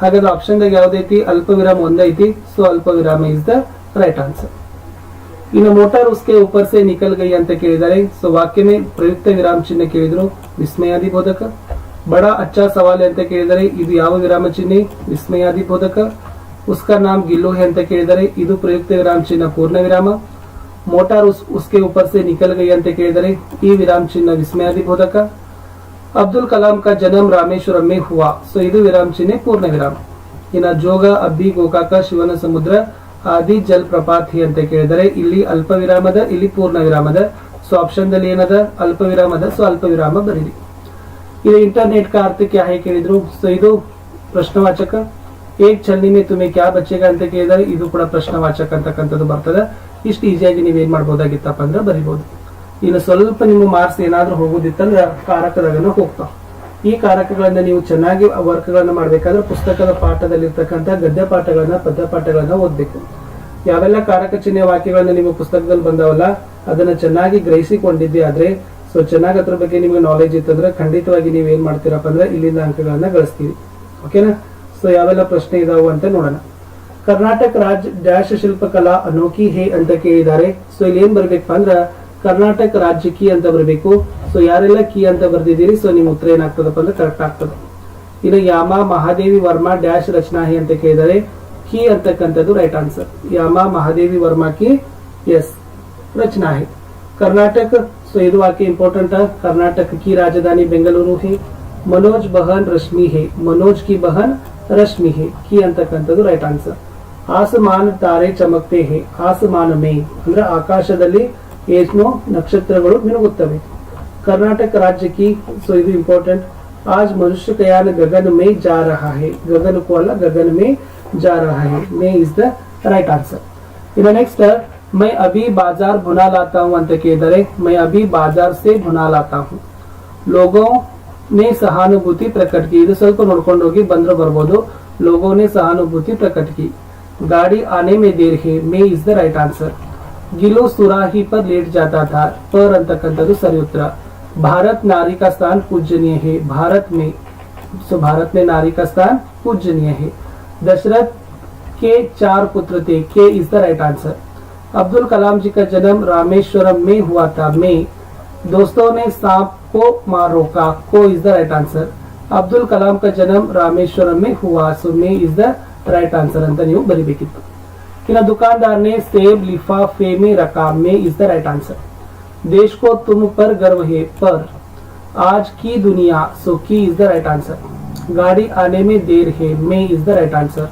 S1: ಹಾಗಾದ್ರೆ ಆಪ್ಷನ್ದಾಗ ಯಾವ್ದೈತಿ? ಅಲ್ಪ ವಿರಾಮ ಒಂದೈತಿ. ಸೊ, ಅಲ್ಪ ವಿರಾಮ ಇಸ್ ದ ರೈಟ್ ಆನ್ಸರ್ ಇನ್ನು ಮೋಟಾರ್ ಉಸ್ಕೆ ಉಪರ್ಸೆ ನಿಕಲ್ ಗೈ ಅಂತ ಕೇಳಿದ್ದಾರೆ. ಸೊ ವಾಕ್ಯಮೇ ಪ್ರಯುಕ್ತ ವಿರಾಮ ಚಿಹ್ನೆ ಕೇಳಿದ್ರು. ವಿಸ್ಮಯಾದಿ ಬೋಧಕ. ಬಡ, ಅಚ್ಚಾ, ಸವಾಲೆ ಅಂತ ಕೇಳಿದರೆ ಇದು ಯಾವ ವಿರಾಮ ಚಿಹ್ನೆ? ವಿಸ್ಮಯಾದಿ ಬೋಧಕ. ಉಸ್ಕ ನಾಮ್ ಗಿಲ್ಲೋಹೆ ಅಂತ ಕೇಳಿದರೆ ಇದು ಪ್ರಯುಕ್ತ ವಿರಾಮ ಚಿಹ್ನ ಪೂರ್ಣ ವಿರಾಮ. ಮೋಟಾರ್ ಉಸ್, ಉಸ್ಕೆ ಉಪರ್ಸೆ ನಿಕಲ್ ಗೈ ಅಂತ ಕೇಳಿದರೆ ಈ ವಿರಾಮ ಚಿಹ್ನ ವಿಸ್ಮಯಾದಿ ಬೋಧಕ. ಅಬ್ದುಲ್ ಕಲಾಂ ಕ ಜನಂ ರಾಮೇಶ್ವರ ಮೇ ಹುವಾ. ಸೊ ಇದು ವಿರಾಮ ಚಿಹ್ನೆ ಪೂರ್ಣ ವಿರಾಮ. ಇನ್ನ ಜೋಗ, ಅಬ್ಬಿ, ಗೋಕಾಕ, ಶಿವನ ಸಮುದ್ರ. ಆದಿ ಜಲ್ ಪ್ರಪಾತ್ ಹಿ ಅಂತ ಕೇಳಿದರೆ ಇಲ್ಲಿ ಅಲ್ಪ ವಿರಾಮದ ಇಲ್ಲಿ ಪೂರ್ಣ ವಿರಾಮದ ಸೊ ಆಪ್ಷನ್ ದಲ್ಲಿ ಏನದ ಅಲ್ಪ ವಿರಾಮದ ಸೊ ಅಲ್ಪ ವಿರಾಮ ಬರೀರಿ ಇದು ಇಂಟರ್ನೆಟ್ का अर्थ क्या है ಕೇಳಿದ್ರು ಸೊ ಇದು ಪ್ರಶ್ನವಾಚಕ ಏಕ್ ಛಲ್ನಿ ಮೇ ತುಮೆ ಕ್ಯಾ ಬಚ್ಚೇಗಾ ಅಂತ ಕೇಳಿದರೆ ಇದು ಕೂಡ ಪ್ರಶ್ನವಾಚಕ ಅಂತಕ್ಕಂಥದ್ದು ಬರ್ತದೆ ಇಷ್ಟು ಈಸಿಯಾಗಿ ನೀವು ಏನ್ ಮಾಡ್ಬೋದಾಗಿತ್ತಪ್ಪ ಅಂದ್ರೆ ಬರಿಬಹುದು ಇನ್ನು ಸ್ವಲ್ಪ ನಿಮ್ಮ ಮಾರ್ಕ್ಸ್ ಏನಾದ್ರೂ ಹೋಗೋದಿತ್ತಂದ್ರೆ ಕಾರಕದಾಗನ ಹೋಗ್ತಾವ ಈ ಕಾರಕಗಳನ್ನ ನೀವು ಚೆನ್ನಾಗಿ ವರ್ಕ್ಗಳನ್ನ ಮಾಡ್ಬೇಕಾದ್ರೆ ಪುಸ್ತಕದ ಪಾಠದಲ್ಲಿರ್ತಕ್ಕಂಥ ಗದ್ಯ ಪಾಠಗಳನ್ನ, ಪದ್ಯ ಪಾಠಗಳನ್ನ ಓದ್ಬೇಕು. ಯಾವೆಲ್ಲ ಕಾರಕ ಚಿಹ್ನೆ ವಾಕ್ಯಗಳನ್ನ ನಿಮ್ಮ ಪುಸ್ತಕದಲ್ಲಿ ಬಂದವಲ್ಲ, ಅದನ್ನ ಚೆನ್ನಾಗಿ ಗ್ರಹಿಸಿಕೊಂಡಿದ್ದೆ ಆದ್ರೆ, ಸೊ ಚೆನ್ನಾಗಿ ಅದ್ರ ಬಗ್ಗೆ ನಿಮಗೆ ನಾಲೆಜ್ ಇತ್ತಂದ್ರೆ ಖಂಡಿತವಾಗಿ ನೀವು ಏನ್ ಮಾಡ್ತೀರಪ್ಪ ಅಂದ್ರೆ ಇಲ್ಲಿಂದ ಅಂಕಗಳನ್ನ ಗಳಿಸ್ತೀರಿ. ಓಕೆನಾ? ಸೊ ಯಾವೆಲ್ಲ ಪ್ರಶ್ನೆ ಇದಾವು ಅಂತ ನೋಡೋಣ. ಕರ್ನಾಟಕ ರಾಜ್ಯ ಡ್ಯಾಶ್ ಶಿಲ್ಪಕಲಾ ಅನೋಕಿ ಹೇ ಅಂತ ಕೇಳಿದ್ದಾರೆ. ಸೊ ಇಲ್ಲಿ ಏನ್ ಬರ್ಬೇಕಪ್ಪ ಅಂದ್ರ ಕರ್ನಾಟಕ ರಾಜ್ಯ ಕೀ ಅಂತ ಬರಬೇಕು. ಸೊ ಯಾರೆಲ್ಲ ಕಿ ಅಂತ ಬರ್ದಿದ್ದೀರಿ ಸೊ ನಿಮ್ ಉತ್ತರ ಏನಾಗ್ತದಪ್ಪ ಅಂದ್ರೆ ಕರೆಕ್ಟ್ ಆಗ್ತದೆ. ಇನ್ನು ಯಾಮ ಮಹಾದೇವಿ ವರ್ಮಾ ಡ್ಯಾಶ್ ರಚನಾಹಿ ಅಂತ ಕೇಳಿದರೆ, ಕಿ ಅಂತಕ್ಕಂಥದ್ದು ರೈಟ್ ಆನ್ಸರ್ ಯಾಮ ಮಹಾದೇವಿ ವರ್ಮಾ ಕಿ ಎಸ್ ರಚನಾಹಿ. ಕರ್ನಾಟಕ ಸೊ ಇದು ಆಕೆ ಇಂಪಾರ್ಟೆಂಟ್ ಕರ್ನಾಟಕ ಕಿ ರಾಜಧಾನಿ ಬೆಂಗಳೂರು ಹಿ, ಮನೋಜ್ ಬಹನ್ ರಶ್ಮಿ ಹೇ. ಮನೋಜ್ ಕಿ ಬಹನ್, ರಶ್ಮಿ ಹೇ. ಕಿ ಅಂತಕ್ಕಂಥದ್ದು ರೈಟ್ ಆನ್ಸರ್ ಆಸಮಾನ ತಾರೆ ಚಮಕ್ತೆ ಹೇ, ಆಸಮಾನ ಮೇ. ಅಂದ್ರೆ ಆಕಾಶದಲ್ಲಿ ಏಜ್ನೋ ನಕ್ಷತ್ರಗಳು ಮಿನುಗುತ್ತವೆ. ಕರ್ನಾಟಕ ರಾಜ್ಯಕ್ಕೆ ಸೊ ಇದು ಇಂಪಾರ್ಟೆಂಟ್ आज ಮನುಷ್ಯ कयान ಗಗನ ಮೇ जा रहा है गगन को अल्लाह गगन में जा रहा ರೈಟ್ ಆನ್ಸರ್ ಇನ್ನು ನೆಕ್ಸ್ಟ್ ಮೈ ಅಭಿ ಬಾಜಾರ್ ಬುನಾಲಾತಾ ಹೂ ಅಂತ ಕೇಳಿದರೆ, ಮೈ ಅಭಿ ಬಾಜಾರ್ ಸೆ ಸೇ ಬುನಾಲಾತಾ ಹೂ ಲೋಗೋನೆ ಸಹಾನುಭೂತಿ ಪ್ರಕಟಕಿ. ಇದು ಸ್ವಲ್ಪ ನೋಡ್ಕೊಂಡು ಹೋಗಿ ಬಂದ್ರೆ ಬರ್ಬೋದು. ಲೋಗೋನೆ ಸಹಾನುಭೂತಿ ಪ್ರಕಟಕಿ. ಗಾಡಿ ಆನೆ ಮೇ ದೇರ್ ಹೇ ಮೇ ಇಸ್ ದ ರೈಟ್ ಆನ್ಸರ್ गिलो सुराही पर लेट जाता था पर ಅಂತಕ್ಕಂಥದ್ದು ಸರಿ ಉತ್ತರ भारत नारी का स्थान पूजनीय है भारत में सो भारत में नारी का स्थान पूजनीय है दशरथ के चार पुत्र थे के is the right answer Abdul Kalam ji का जन्म रामेश्वरम में हुआ था में दोस्तों ने सांप को मार रोका को is the right answer Abdul Kalam का जन्म रामेश्वरम में हुआ सो में इज द राइट आंसर ಅಂತ ನೀವು ಬರಿಬೇಕಿತ್ತು ಇನ್ನು दुकानदार ने सेब लिफाफे में रखा में इज द राइट आंसर देश को तुम पर गर्व है पर आज की दुनिया सो की इज द राइट आंसर गाड़ी आने में देर है में is the right answer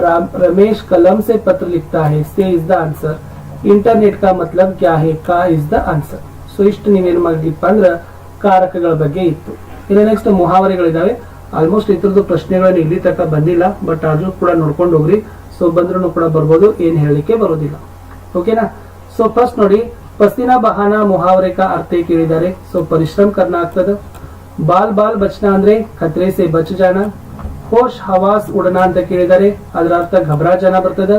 S1: Ram Ramesh कलम से पत्र लिखता है से इज द आंसर ಇಂಟರ್ನೆಟ್ का मतलब क्या है का ಇಸ್ ದ ಆನ್ಸರ್ ಸೊ ಇಷ್ಟು ನೀವೇನು ಮಾಡ್ಲಿಪ್ಪ ಅಂದ್ರೆ ಕಾರಕಗಳ ಬಗ್ಗೆ ಇತ್ತು ಇನ್ನು ನೆಕ್ಸ್ಟ್ ಮುಹಾವರೆಗಳಿದಾವೆ ಆಲ್ಮೋಸ್ಟ್ ಇದ್ರದ್ದು ಪ್ರಶ್ನೆಗಳನ್ನು ಇಲ್ಲಿ ತನಕ ಬಂದಿಲ್ಲ ಬಟ್ ಆದ್ರೂ ಕೂಡ ನೋಡ್ಕೊಂಡು ಹೋಗ್ರಿ ಸೊ ಬಂದ್ರೂ ಕೂಡ ಬರ್ಬೋದು, ಏನ್ ಹೇಳಲಿಕ್ಕೆ ಬರೋದಿಲ್ಲ. ಓಕೆನಾ ಸೊ ಫಸ್ಟ್ ನೋಡಿ, ಪಸ್ತಿನ ಬಹಾನ ಮುಹಾವರೆ ಅರ್ಥ ಕೇಳಿದ್ದಾರೆ. ಸೊ ಪರಿಶ್ರಮ ಕರ್ನ ಆಗ್ತದ. ಬಾಲ್ ಬಾಲ್ ಬಚ್ನ ಅಂದ್ರೆ ಖತ್ರೆ ಸೆ ಬಚ್ ಜಾಣ ಹೋಶ್ ಹವಾಸ್ ಉಡನ ಅಂತ ಕೇಳಿದ್ದಾರೆ. ಅದರ ಅರ್ಥ ಘಬರಾ ಜನ ಬರ್ತದ.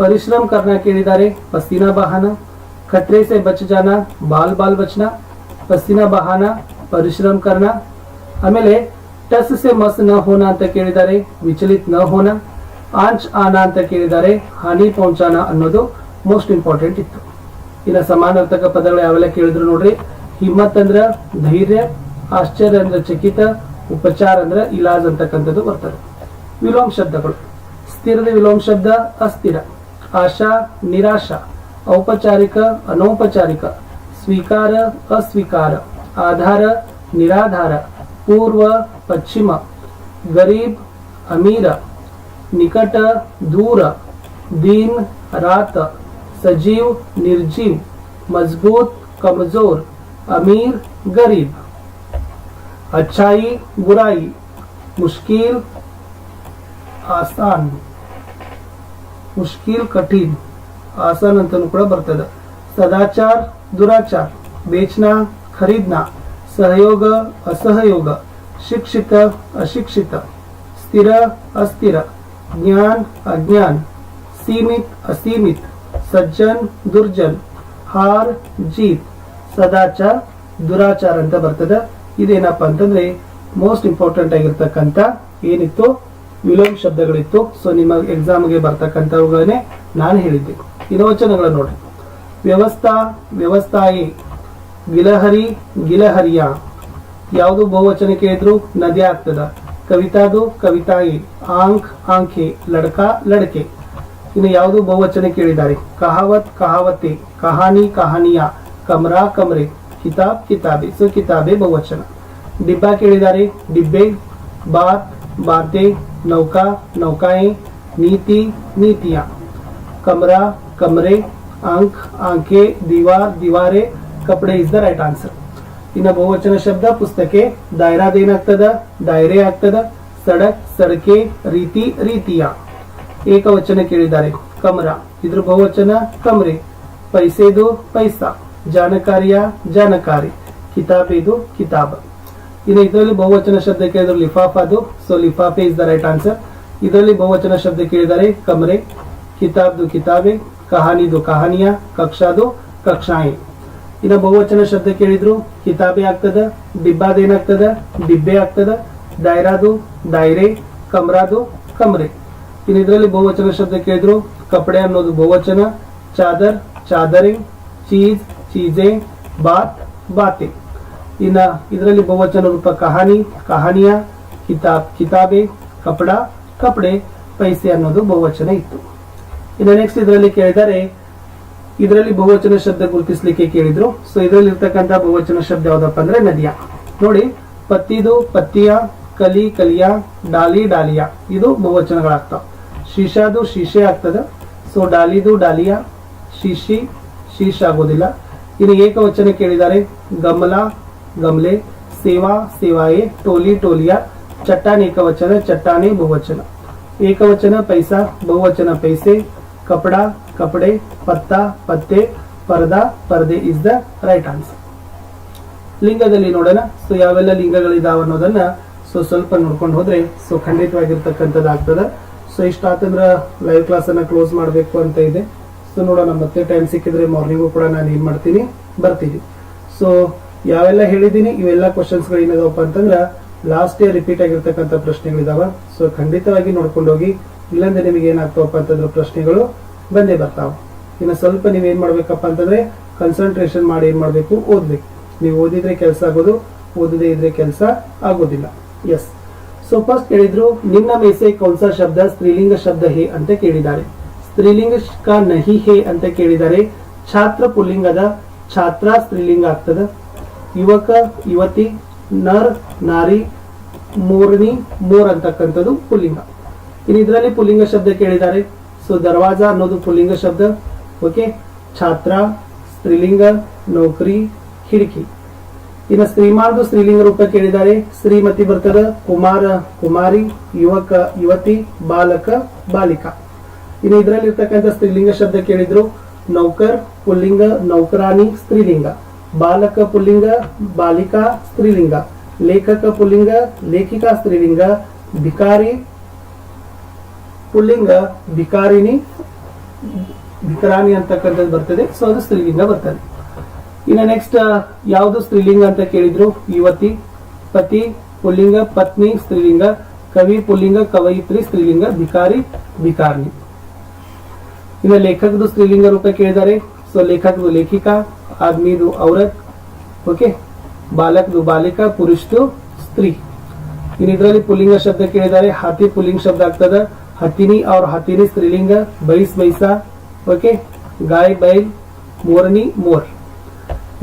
S1: ಪರಿಶ್ರಮ ಕರ್ನ ಕೇಳಿದ್ದಾರೆ, ಪಸ್ತಿನ ಬಹಾನ. ಖತ್ರೆ ಸೆ ಬಚ್ ಜಾನ, ಬಾಲ್ ಬಾಲ್ ಬಚ್ನ. ಪಸ್ತಿನ ಬಹಾನ, ಪರಿಶ್ರಮ ಕರ್ನ. ಆಮೇಲೆ, ಟಸ್ ಸೆ ಮಸ್ನ ಹೋನ ಅಂತ ಕೇಳಿದ್ದಾರೆ, ವಿಚಲಿತ್ನ ಹೋನ. ಆಂಚ್ ಆನಾ ಅಂತ ಕೇಳಿದ್ದಾರೆ, ಹಾನಿ ಪೌಂಚಾನ ಅನ್ನೋದು ಮೋಸ್ಟ್ ಇಂಪಾರ್ಟೆಂಟ್ ಇತ್ತು. ಇನ್ನ ಸಮಾನಾರ್ಥಕ ಪದಗಳು ಯಾವೆಲ್ಲ ಕೇಳಿದ್ರು ನೋಡ್ರಿ, ಹಿಮ್ಮತ್ ಅಂದ್ರ ಧೈರ್ಯ, ಆಶ್ಚರ್ಯ ಅಂದ್ರ ಚಕಿತ, ಉಪಚಾರ ಅಂದ್ರ ಇಲಾಜ್ ಅಂತಕ್ಕಂಥದ್ದು ಬರ್ತದೆ. ವಿಲೋಮ ಶಬ್ದಗಳು. ಸ್ಥಿರದ ವಿಲೋಮ ಶಬ್ದ ಅಸ್ಥಿರ, ಆಶಾ, ನಿರಾಶಾ, ಔಪಚಾರಿಕ, ಅನೌಪಚಾರಿಕ, ಸ್ವೀಕಾರ, ಅಸ್ವೀಕಾರ, ಆಧಾರ, ನಿರಾಧಾರ, ಪೂರ್ವ, ಪಶ್ಚಿಮ, ಗರೀಬ್, ಅಮೀರ ನಿಕಟ ದೂರ दिन रात सजीव निर्जीव मजबूत कमजोर अमीर गरीब अच्छाई बुराई मुश्किल आसान ಮುಷ್ಕಿಲ್ ಕಠಿನ್ ಆಸನ್ ಅಂತಾನು ಕೂಡ ಬರ್ತದೆ ಸದಾಚಾರ್ ದುರಾಚಾರ್ ಬೇಚ್ನಾ ಖರೀದ್ನಾ ಸಹಯೋಗ ಅಸಹಯೋಗ ಶಿಕ್ಷಿತ ಅಶಿಕ್ಷಿತ ಸ್ಥಿರ ಅಸ್ಥಿರ ज्ञान अज्ञान सीमित असीमित सज्जन ದುರ್ಜನ್ ಹಾರ್ ಜೀತ್ ಸದಾಚಾರ ದುರಾಚಾರ ಅಂತ ಬರ್ತದೆ ಇದೇನಪ್ಪ ಅಂತಂದ್ರೆ ಮೋಸ್ಟ್ ಇಂಪಾರ್ಟೆಂಟ್ ಆಗಿರ್ತಕ್ಕಂಥ ಏನಿತ್ತು ವಿಲೋಮ ಶಬ್ದಗಳಿತ್ತು ಸೊ ನಿಮ್ಮ ಎಕ್ಸಾಮ್ಗೆ ಬರ್ತಕ್ಕಂಥವುಗಳನ್ನೇ ನಾನು ಹೇಳಿದ್ದೆ ಇದು ವಚನಗಳ ನೋಡ್ರಿ ವ್ಯವಸ್ಥಾ ವ್ಯವಸ್ಥಾಯಿ ಗಿಲಹರಿ ಗಿಲಹರಿಯ ಯಾವುದು ಬಹುವಚನ ಕೇಳಿದ್ರು ನದಿ ಆಗ್ತದ ಕವಿತಾದು ಕವಿತಾಯಿ ಆಂಕ್ ಆಂಖೆ ಲಡ್ಕ, ಲಡ್ಕೆ. ಇನ್ನು ಯಾವುದು ಬಹುವಚನ ಕೇಳಿದ್ದಾರೆ. ಕಹಾವತ್, ಕಹಾವತೆ, ಕಹಾನಿ, ಕಹಾನಿಯ, ಕಮ್ರಾ, ಕಮ್ರೆ, ಕಿತಾಬ್, ಕಿತಾಬೆ. ಸೊ, ಕಿತಾಬೆ ಬಹುವಚನ. ಡಿಬ್ಬಾ ಕೇಳಿದ್ದಾರೆ. ಡಿಬ್ಬೆ ಬಾತ್, ಬಾತೆ, ನೌಕಾ, ನೌಕಾಯೆ, ನೀತಿ, ನೀತಿಯ. ಕಮರಾ, ಕಮರೆ ಅಂಕ್ ಆಂಕೆ ದೀವಾರ್, ದಿವಾರೆ. ಕಪಡೆ ಇಸ್ ದ ರೈಟ್ ಆನ್ಸರ್ ಇನ್ನು ಬಹುವಚನ ಶಬ್ದ, ಪುಸ್ತಕೆ ಏನಾಗ್ತದ? ದಾಯರೆ ಆಗ್ತದ. ಸಡಕ್ ಸಡಕೆ, ರೀತಿ, ರೀತಿಯ. ಏಕವಚನ ಕೇಳಿದ್ದಾರೆ. ಕಮರ. ಇದ್ರ ಬಹುವಚನ, ಕಮರೆ. ಪೈಸೆದು ಪೈಸಾ. ಜಾನಕಾರಿಯ, ಜಾನಕಾರಿ. ಕಿತಾಬೇದು, ಕಿತಾಬ್. ಇನ್ನು ಇದರಲ್ಲಿ ಬಹುವಚನ ಶಬ್ದ ಕೇಳಿದ್ರು ಲಿಫಾಫಾದು. ಸೊ ಲಿಫಾಫೆ ಇಸ್ ದ ರೈಟ್ ಆನ್ಸರ್ ಇದರಲ್ಲಿ ಬಹುವಚನ ಶಬ್ದ ಕೇಳಿದ್ದಾರೆ ಕಮರೆ. ಕಿತಾಬ್ದು ಕಿತಾಬೆ, ಕಹಾನಿದು ಕಹಾನಿಯ, ಕಕ್ಷಾದು ಕಕ್ಷಾಯಿ. ಇನ್ನು ಬಹುವಚನ ಶಬ್ದ ಕೇಳಿದ್ರು. ಕಿತಾಬೆ ಆಗ್ತದ ಡಿಬ್ಬಾದೇನಾಗ್ತದ ಡಿಬ್ಬೆ ಆಗ್ತದ. ದಾಯರಾದು ಡೈರೆ ಕಮ್ರಾದು, ಕಮ್ರೆ. ಇನ್ನು ಇದರಲ್ಲಿ ಬಹುವಚನ ಶಬ್ದ ಕೇಳಿದ್ರು. ಕಪಡೆ ಅನ್ನೋದು ಬಹುವಚನ. ಚಾದರ್, ಚಾದರೆ. ಚೀಸ್ ಚೀಜೆ. ಬಾತ್, ಬಾತೆ. ಇನ್ನ ಇದರಲ್ಲಿ ಬಹುವಚನ ರೂಪ ಕಹಾನಿ, ಕಹಾನಿಯ. ಕಿತಾಬ್ ಕಿತಾಬೆ, ಕಪಡ, ಕಪಡೆ. ಪೈಸೆ ಅನ್ನೋದು ಬಹುವಚನ ಇತ್ತು. ಇನ್ನು ನೆಕ್ಸ್ಟ್ ಇದರಲ್ಲಿ ಕೇಳಿದರೆ ಇದರಲ್ಲಿ ಬಹುವಚನ ಶಬ್ದ ಗುರುತಿಸಲಿಕ್ಕೆ ಕೇಳಿದ್ರು. ಸೊ ಇದರಲ್ಲಿ ಇರ್ತಕ್ಕಂಥ ಬಹುವಚನ ಶಬ್ದ ಯಾವ್ದಪ್ಪ ಅಂದ್ರೆ ನದಿಯ. ನೋಡಿ, ಪತ್ತಿದು, ಪತ್ತಿಯ, ಕಲಿ, ಕಲಿಯ, ಡಾಲಿ, ಡಾಲಿಯ. ಇದು ಬಹುವಚನಗಳಾಗ್ತಾವ ಶೀಶಾದು ಶೀಶೆ ಆಗ್ತದ. ಸೊ ಡಾಲಿದು ಡಾಲಿಯ, ಶೀಶಿ, ಶೀಶ ಆಗೋದಿಲ್ಲ. ಇನ್ನು ಏಕವಚನ ಕೇಳಿದ್ದಾರೆ. ಗಮಲ, ಗಮಲೆ, ಸೇವಾ, ಸೇವಾಯೇ, ಟೋಲಿ, ಟೋಲಿಯ, ಚಟ್ಟಾನ್ ಏಕವಚನ, ಚಟ್ಟಾನೆ ಬಹುವಚನ. ಏಕವಚನ ಪೈಸಾ, ಬಹುವಚನ ಪೈಸೆ, ಕಪಡ ಕಪಡೆ ಪತ್ತಾ ಪತ್ತೆ, ಪರದಾ, ಪರದೆ ಇಸ್ ದ ರೈಟ್ ಆನ್ಸರ್ ಲಿಂಗದಲ್ಲಿ ನೋಡೋಣ. ಸೊ ಯಾವೆಲ್ಲ ಲಿಂಗಗಳಿದಾವ ಅನ್ನೋದನ್ನ ಸೊ ಸ್ವಲ್ಪ ನೋಡ್ಕೊಂಡು ಹೋದ್ರೆ ಸೊ ಖಂಡಿತವಾಗಿರ್ತಕ್ಕಂಥದ್ದು ಆಗ್ತದ ಸೊ ಇಷ್ಟ ಆತಂದ್ರ ಲೈವ್ ಕ್ಲಾಸ್ ಅನ್ನ ಕ್ಲೋಸ್ ಮಾಡಬೇಕು ಅಂತ ಇದೆ. ಸೊ ನೋಡೋಣ. ಮತ್ತೆ ಟೈಮ್ ಸಿಕ್ಕಿದ್ರೆ ಮಾರ್ನಿಂಗು ಕೂಡ ನಾನು ಏನ್ ಮಾಡ್ತೀನಿ? ಬರ್ತೀನಿ. ಸೊ ಯಾವೆಲ್ಲ ಹೇಳಿದ್ದೀನಿ? ಇವೆಲ್ಲ ಕ್ವಶನ್ಸ್ಗಳು ಏನಿದಾವಪ್ಪ ಅಂತಂದ್ರೆ ಲಾಸ್ಟ್ ಇಯರ್ ರಿಪೀಟ್ ಆಗಿರ್ತಕ್ಕಂಥ ಪ್ರಶ್ನೆಗಳಿದಾವ. ಸೊ ಖಂಡಿತವಾಗಿ ನೋಡ್ಕೊಂಡು ಹೋಗಿ. ಇಲ್ಲಾಂದ್ರೆ ನಿಮಗೆ ಏನಾಗ್ತಾವಪ್ಪ ಅಂತಂದ್ರೆ ಪ್ರಶ್ನೆಗಳು. ಬಂದೇ ಬರ್ತಾವ. ಇನ್ನು ಸ್ವಲ್ಪ ನೀವು ಏನ್ ಮಾಡ್ಬೇಕಪ್ಪ ಅಂತಂದ್ರೆ ಕನ್ಸಂಟ್ರೇಷನ್ ಮಾಡಿ ಏನ್ ಮಾಡ್ಬೇಕು? ಓದ್ಬೇಕು. ನೀವು ಓದಿದ್ರೆ ಕೆಲಸ ಆಗೋದು, ಓದದೇ ಇದ್ರೆ ಕೆಲಸ ಆಗೋದಿಲ್ಲ. ಎಸ್ ಸೊ ಫಸ್ಟ್ ಕೇಳಿದ್ರು ನಿನ್ನ ಮೇಸೆ ಕೌನ್ಸ ಶಬ್ದ, ಸ್ತ್ರೀಲಿಂಗ ಶಬ್ದ ಹೇ ಅಂತ ಕೇಳಿದ್ದಾರೆ. ಸ್ತ್ರೀಲಿಂಗ ನಹಿ ಹೇ ಅಂತ ಕೇಳಿದ್ದಾರೆ. ಛಾತ್ರ ಪುಲ್ಲಿಂಗದ ಛಾತ್ರ ಸ್ತ್ರೀಲಿಂಗ ಆಗ್ತದ. ಯುವಕ, ಯುವತಿ, ನರ್, ನಾರಿ, ಮೂರ್ನಿ, ಮೋರ್ ಅಂತಕ್ಕಂಥದ್ದು ಪುಲ್ಲಿಂಗ. ಇನ್ನು ಇದರಲ್ಲಿ ಪುಲ್ಲಿಂಗ ಶಬ್ದ ಕೇಳಿದ್ದಾರೆ. ಸೊ ದರ್ವಾಜ ಅನ್ನೋದು ಪುಲ್ಲಿಂಗ ಶಬ್ದ ಓಕೆ ಛಾತ್ರ ಸ್ತ್ರೀಲಿಂಗ ನೌಕರಿ ಕಿಡಕಿ ಇನ್ನು ಸ್ತ್ರೀಮಾರ್ದು ಸ್ತ್ರೀಲಿಂಗ ರೂಪ ಕೇಳಿದ್ದಾರೆ ಶ್ರೀಮತಿ ಬರ್ತದ ಕುಮಾರ ಕುಮಾರಿ ಯುವಕ ಯುವತಿ ಬಾಲಕ ಬಾಲಿಕ ಇನ್ನು ಇದರಲ್ಲಿ ಇರ್ತಕ್ಕಂಥ ಸ್ತ್ರೀಲಿಂಗ ಶಬ್ದ ಕೇಳಿದ್ರು ನೌಕರ್ ಪುಲ್ಲಿಂಗ ನೌಕರಾಣಿ ಸ್ತ್ರೀಲಿಂಗ ಬಾಲಕ ಪುಲ್ಲಿಂಗ ಬಾಲಿಕಾ ಸ್ತ್ರೀಲಿಂಗ ಲೇಖಕ ಪುಲ್ಲಿಂಗ ಲೇಖಿಕಾ ಸ್ತ್ರೀಲಿಂಗ ಭಿಕಾರಿ ಪುಲ್ಲಿಂಗ ಭಿಕಾರಿನಿ ಭಿಕರಾಣಿ ಅಂತಕ್ಕಂಥದ್ದು ಬರ್ತದೆ. ಸೊ ಅದು ಸ್ತ್ರೀಲಿಂಗ ಬರ್ತದೆ. ಇನ್ನು ನೆಕ್ಸ್ಟ್ ಯಾವುದು ಸ್ತ್ರೀಲಿಂಗ ಅಂತ ಕೇಳಿದ್ರು? ಯುವತಿ, ಪತಿ, ಪುಲ್ಲಿಂಗ, ಪತ್ನಿ, ಸ್ತ್ರೀಲಿಂಗ, ಕವಿ, ಪುಲ್ಲಿಂಗ, ಕವಯಿತ್ರಿ, ಸ್ತ್ರೀಲಿಂಗ, ಭಿಕಾರಿ, ಭಿಕಾರಿಣಿ. ಇನ್ನು ಲೇಖಕದು ಸ್ತ್ರೀಲಿಂಗ ರೂಪ ಕೇಳಿದ್ದಾರೆ. So ಲೇಖಕದು ಲೇಖಿಕಾ ಆದ್ಮಿದು Aurad, okay? ಬಾಲಕದು ಬಾಲಿಕಾ, ಪುರುಷದು ಸ್ತ್ರೀ. ಇನ್ನು ಇದರಲ್ಲಿ ಪುಲ್ಲಿಂಗ ಶಬ್ದ ಕೇಳಿದ್ದಾರೆ. ಹಾತಿ ಪುಲ್ಲಿಂಗ ಶಬ್ದ ಆಗ್ತದ. ಹತ್ತಿನಿ ಅವ್ರ ಹತ್ತಿನಿ ಸ್ತ್ರೀಲಿಂಗ, ಬೈಸ್ ಬೈಸಾ ಓಕೆ ಗಾಯ್, ಬೈಲ್, ಮೋರ್ನಿ, ಮೋರ್.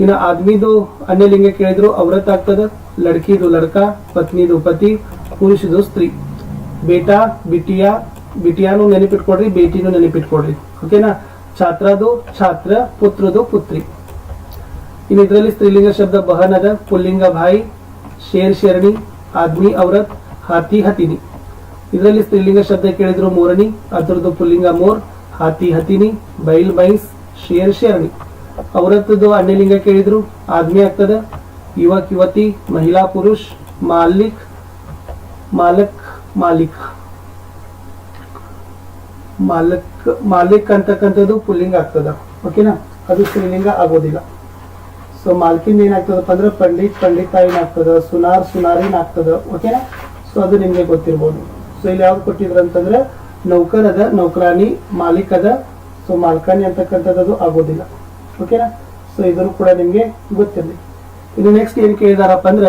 S1: ಇನ್ನು ಆದ್ಮಿದು ಅನ್ಯಲಿಂಗ ಕೇಳಿದ್ರು ಅವ್ರತ್ ಆಗ್ತದ, ಲಡ್ಕಿದು ಲಡ್ಕ, ಪತ್ನಿದು ಪತಿ, ಪುರುಷದು ಸ್ತ್ರೀ. ಬೇಟಾ ಬಿಟಿಯಾ ಬಿಟಿಯಾನು ನೆನಪಿಟ್ಕೊಡ್ರಿ, ಬೇಟಿನೂ ನೆನಪಿಟ್ಕೊಡ್ರಿ ಓಕೆನಾ ಛಾತ್ರದು ಛಾತ್ರ, ಪುತ್ರದು ಪುತ್ರಿ. ಇನ್ನು ಇದರಲ್ಲಿ ಸ್ತ್ರೀಲಿಂಗ ಶಬ್ದ ಬಹನದ, ಪುಲ್ಲಿಂಗ ಭಾಯಿ, ಶೇರ್ ಶೇರಣಿ, ಆದ್ಮಿ ಔರತ್ ಹಾತಿ, ಹತಿನಿ. ಇದರಲ್ಲಿ ಸ್ತ್ರೀಲಿಂಗ ಶಬ್ದ ಕೇಳಿದ್ರು ಮೂರನಿ, ಅದರದ್ದು ಪುಲ್ಲಿಂಗ ಮೋರ್, ಹಾತಿ ಹತಿನಿ, ಬೈಲ್ ಬೈಸ್, ಶೇರ್ ಶೇರಣಿ. ಅವರತ್ತದ್ದು ಅನ್ಯಲಿಂಗ ಕೇಳಿದ್ರು ಆದ್ಮಿ ಆಗ್ತದ. ಯುವಕ್ ಯುವತಿ, ಮಹಿಳಾ ಪುರುಷ್, ಮಾಲಿಕ್, ಮಾಲಕ್ ಮಾಲಿಕ್. ಮಾಲಕ್, ಮಾಲಿಕ್ ಅಂತಕ್ಕಂಥದ್ದು ಪುಲ್ಲಿಂಗ ಆಗ್ತದ. ಓಕೆನಾ? ಅದು ಸ್ತ್ರೀಲಿಂಗ ಆಗೋದಿಲ್ಲ. ಸೊ ಮಾಲ್ಕಿಂದ ಏನಾಗ್ತದಪ್ಪ ಅಂದ್ರೆ ಪಂಡಿತ್, ಪಂಡಿತ ಏನಾಗ್ತದ? ಸುನಾರ್, ಸುನಾರಿನ್ ಆಗ್ತದ. ಓಕೆನಾ? ಸೊ ಅದು ನಿಮ್ಗೆ ಗೊತ್ತಿರ್ಬೋದು. ಇಲ್ಲಿ ಯಾವ್ದು ಕೊಟ್ಟಿದ್ರು ಅಂತಂದ್ರೆ ನೌಕರ್ ಅದ ನೌಕರಾಣಿ ಮಾಲೀಕ್ ಅದ ಸೊ ಮಾಲ್ಕಾನಿ ಅಂತಕ್ಕಂಥದ್ದು ಆಗೋದಿಲ್ಲ. ಓಕೆನಾ ಸೊ ಇದನ್ನು ಕೂಡ ನಿಮ್ಗೆ ಗೊತ್ತಿರಲಿ. ಇನ್ನು ನೆಕ್ಸ್ಟ್ ಏನ್ ಕೇಳಿದಾರಪ್ಪ ಅಂದ್ರ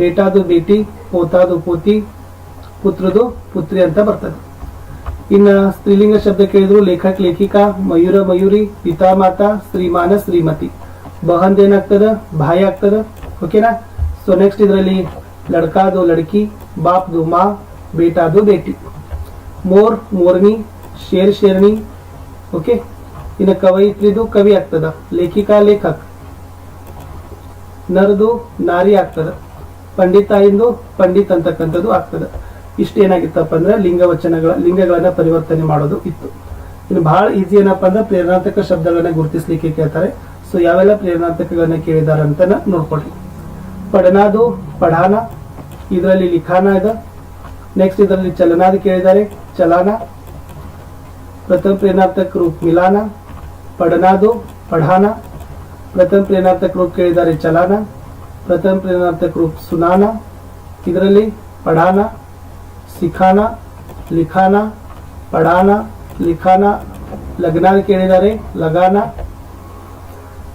S1: ಬೇಟಾದು ಬೇಟಿ, ಪೋತಾದು ಪೋತಿ, ಪುತ್ರದು ಪುತ್ರಿ ಅಂತ ಬರ್ತದೆ. ಇನ್ನ ಸ್ತ್ರೀಲಿಂಗ ಶಬ್ದ ಕೇಳಿದ್ರು ಲೇಖಕ್, ಲೇಖಿಕಾ, ಮಯೂರ, ಮಯೂರಿ ಪಿತಾ ಮಾತಾ ಶ್ರೀಮಾನ, ಶ್ರೀಮತಿ. ಬಹಂದ್ ಏನಾಗ್ತದ? ಭಾಯ ಆಗ್ತದ. ಓಕೆನಾ ಸೊ ನೆಕ್ಸ್ಟ್ ಇದರಲ್ಲಿ ಲಡ್ಕಾದು ಲಡ್ಕಿ, ಬಾಪ್ದು ಮಾ ಬೇಟಾದು ಬೇಟಿ. ಮೋರ್ ಮೋರ್ನಿ ಶೇರ್ ಶೇರ್ನಿ ಓಕೆ ಇನ್ನು ಕವಯಿತ್ರಿದು ಕವಿ ಆಗ್ತದ. ಲೇಖಿಕಾ, ಲೇಖಕ. ನರದು, ನಾರಿ ಆಗ್ತದ. ಪಂಡಿತಾಯಿಂದು, ಪಂಡಿತ್ ಅಂತಕ್ಕಂಥದ್ದು ಆಗ್ತದ. ಇಷ್ಟ ಏನಾಗಿತ್ತಪ್ಪ ಅಂದ್ರೆ ಲಿಂಗ ವಚನಗಳ ಲಿಂಗಗಳನ್ನ ಪರಿವರ್ತನೆ ಮಾಡೋದು ಇತ್ತು. ಇನ್ನು ಬಹಳ ಈಸಿ ಏನಪ್ಪ ಅಂದ್ರೆ ಪ್ರೇರಣಾತ್ಮಕ ಶಬ್ದಗಳನ್ನ ಗುರುತಿಸ್ಲಿಕ್ಕೆ ಕೇಳ್ತಾರೆ. ಸೊ ಯಾವೆಲ್ಲ ಪ್ರೇರಣಾತ್ಮಕಗಳನ್ನ ಕೇಳಿದಾರ ಅಂತ ನೋಡ್ಕೊಳ್ಳಿ ಪಡನಾದು ಪಢಾನ ಇದರಲ್ಲಿ ಲಿಖಾನ ಇದೆ. ನೆಕ್ಸ್ಟ್ ಇದರಲ್ಲಿ ಚಲನ ಅದು ಕೇಳಿದ್ದಾರೆ. ಚಲಾನ. ಪ್ರಥಮ ಪ್ರೇನಾರ್ಥಕ ರೂಪ ಮಿಲಾನ, ಪಡನಾದು ಪಢಾನ ಪ್ರಥಮ ಪ್ರೇನಾರ್ಥಕ ರೂಪ ಕೇಳಿದ್ದಾರೆ ಚಲನ. ಪ್ರಥಮ ಪ್ರೇನಾರ್ಥಕ ರೂಪ ಸುನಾನ. ಇದರಲ್ಲಿ ಪಢಾನ ಸಿಖಾನ, ಲಿಖಾನ, ಪಡಾನ, ಲಿಖಾನ. ಲಗ್ನಾನ ಕೇಳಿದ್ದಾರೆ. ಲಗಾನ.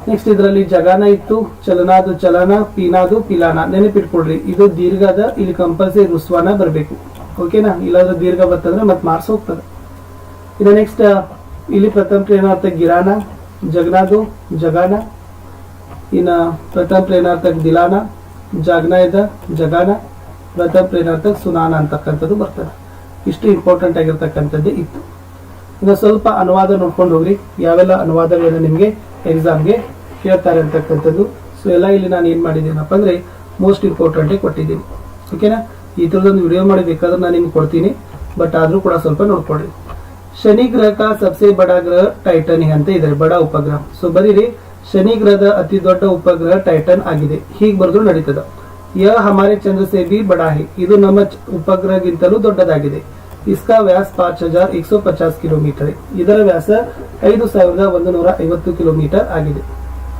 S1: ನೆಕ್ಸ್ಟ್ ಇದರಲ್ಲಿ ಜಗಾನ ಇತ್ತು, ಚಲನಾದು ಚಲನ, ಪೀನಾದು ಪಿಲಾನ. ನೆನಪಿಟ್ಕೊಳ್ರಿ, ಇದು ದೀರ್ಘದ, ಇಲ್ಲಿ ಕಂಪಲ್ಸರಿ ರುಸ್ವಾನ ಬರಬೇಕು. ಓಕೆನಾ ಇಲ್ಲಾಂದ್ರೆ ದೀರ್ಘ ಬರ್ತಂದ್ರೆ ಮತ್ತೆ ಮಾರ್ಕ್ಸ್ ಹೋಗ್ತದೆ. ಇದು ನೆಕ್ಸ್ಟ್ ಇಲ್ಲಿ ಪ್ರಥಮ ಪ್ರೇನಾರ್ಥಕ ಗಿರಾನ, ಜಗನಾದು, ಜಗಾನ. ಇನ್ನು ಪ್ರಥಮ ಪ್ರೇನಾರ್ಥಕ ದಿಲಾನ, ಜಾಗ್ನ ಇದ, ಜಗಾನ. ಪ್ರಥಮ ಪ್ರೇನಾರ್ಥಕ ಸುನಾನ ಅಂತಕ್ಕಂಥದ್ದು ಬರ್ತದೆ. ಇಷ್ಟು ಇಂಪಾರ್ಟೆಂಟ್ ಆಗಿರ್ತಕ್ಕಂಥದ್ದು ಇತ್ತು. ಇನ್ನು ಸ್ವಲ್ಪ ಅನುವಾದ ನೋಡ್ಕೊಂಡು ಹೋಗ್ರಿ. ಯಾವೆಲ್ಲ ಅನುವಾದಗಳನ್ನ ನಿಮಗೆ? ಎಕ್ಸಾಮ್ಗೆ ಕೇಳ್ತಾರೆ ಅಂತಕ್ಕಂಥದ್ದು. ಸೊ ಎಲ್ಲ ಇಲ್ಲಿ ನಾನು ಏನು ಮಾಡಿದ್ದೀನಪ್ಪ ಅಂದ್ರೆ ಮೋಸ್ಟ್ ಇಂಪಾರ್ಟೆಂಟೇ ಕೊಟ್ಟಿದ್ದೀನಿ. ಓಕೆನಾ ಈ ಥರದೊಂದು ವಿಡಿಯೋ ಮಾಡಿ ಬೇಕಾದ್ರೆ ನಾನು ನಿಮ್ಗೆ ಕೊಡ್ತೀನಿ. ಬಟ್ ಆದರೂ ಕೂಡ ಸ್ವಲ್ಪ ನೋಡ್ಕೊಳ್ಳಿ ಶನಿ ಗ್ರಹಕ್ಕ ಕಾ ಸಬ್ಸೆ ಬಡ ಗ್ರಹ ಟೈಟನ್ ಅಂತ ಇದೆ ಬಡ ಉಪಗ್ರಹ. ಸೊ ಬರೀರಿ, ಶನಿ ಗ್ರಹದ ಅತಿ ದೊಡ್ಡ ಉಪಗ್ರಹ ಟೈಟನ್ ಆಗಿದೆ. ಹೀಗೆ ಬರೆದ್ರು ನಡೀತದ. ಯ ಹಮಾರೆ ಚಂದ್ರ ಸೆ ಬಿ ಇದು ನಮ್ಮ ಉಪಗ್ರಹ ಉಪಗ್ರಹಗಿಂತಲೂ ದೊಡ್ಡದಾಗಿದೆ. ಇಸ್ಕಾ ವ್ಯಾಸ್ ಪಾಂಚ್ ಹಜಾರ್ ಎಕ್ಸೋ ಪಚಾಸ್ ಕಿಲೋಮೀಟರ್. ಇದರ ವ್ಯಾಸ ಐದು ಸಾವಿರದ ಒಂದು ನೂರ ಐವತ್ತು ಕಿಲೋಮೀಟರ್ ಆಗಿದೆ.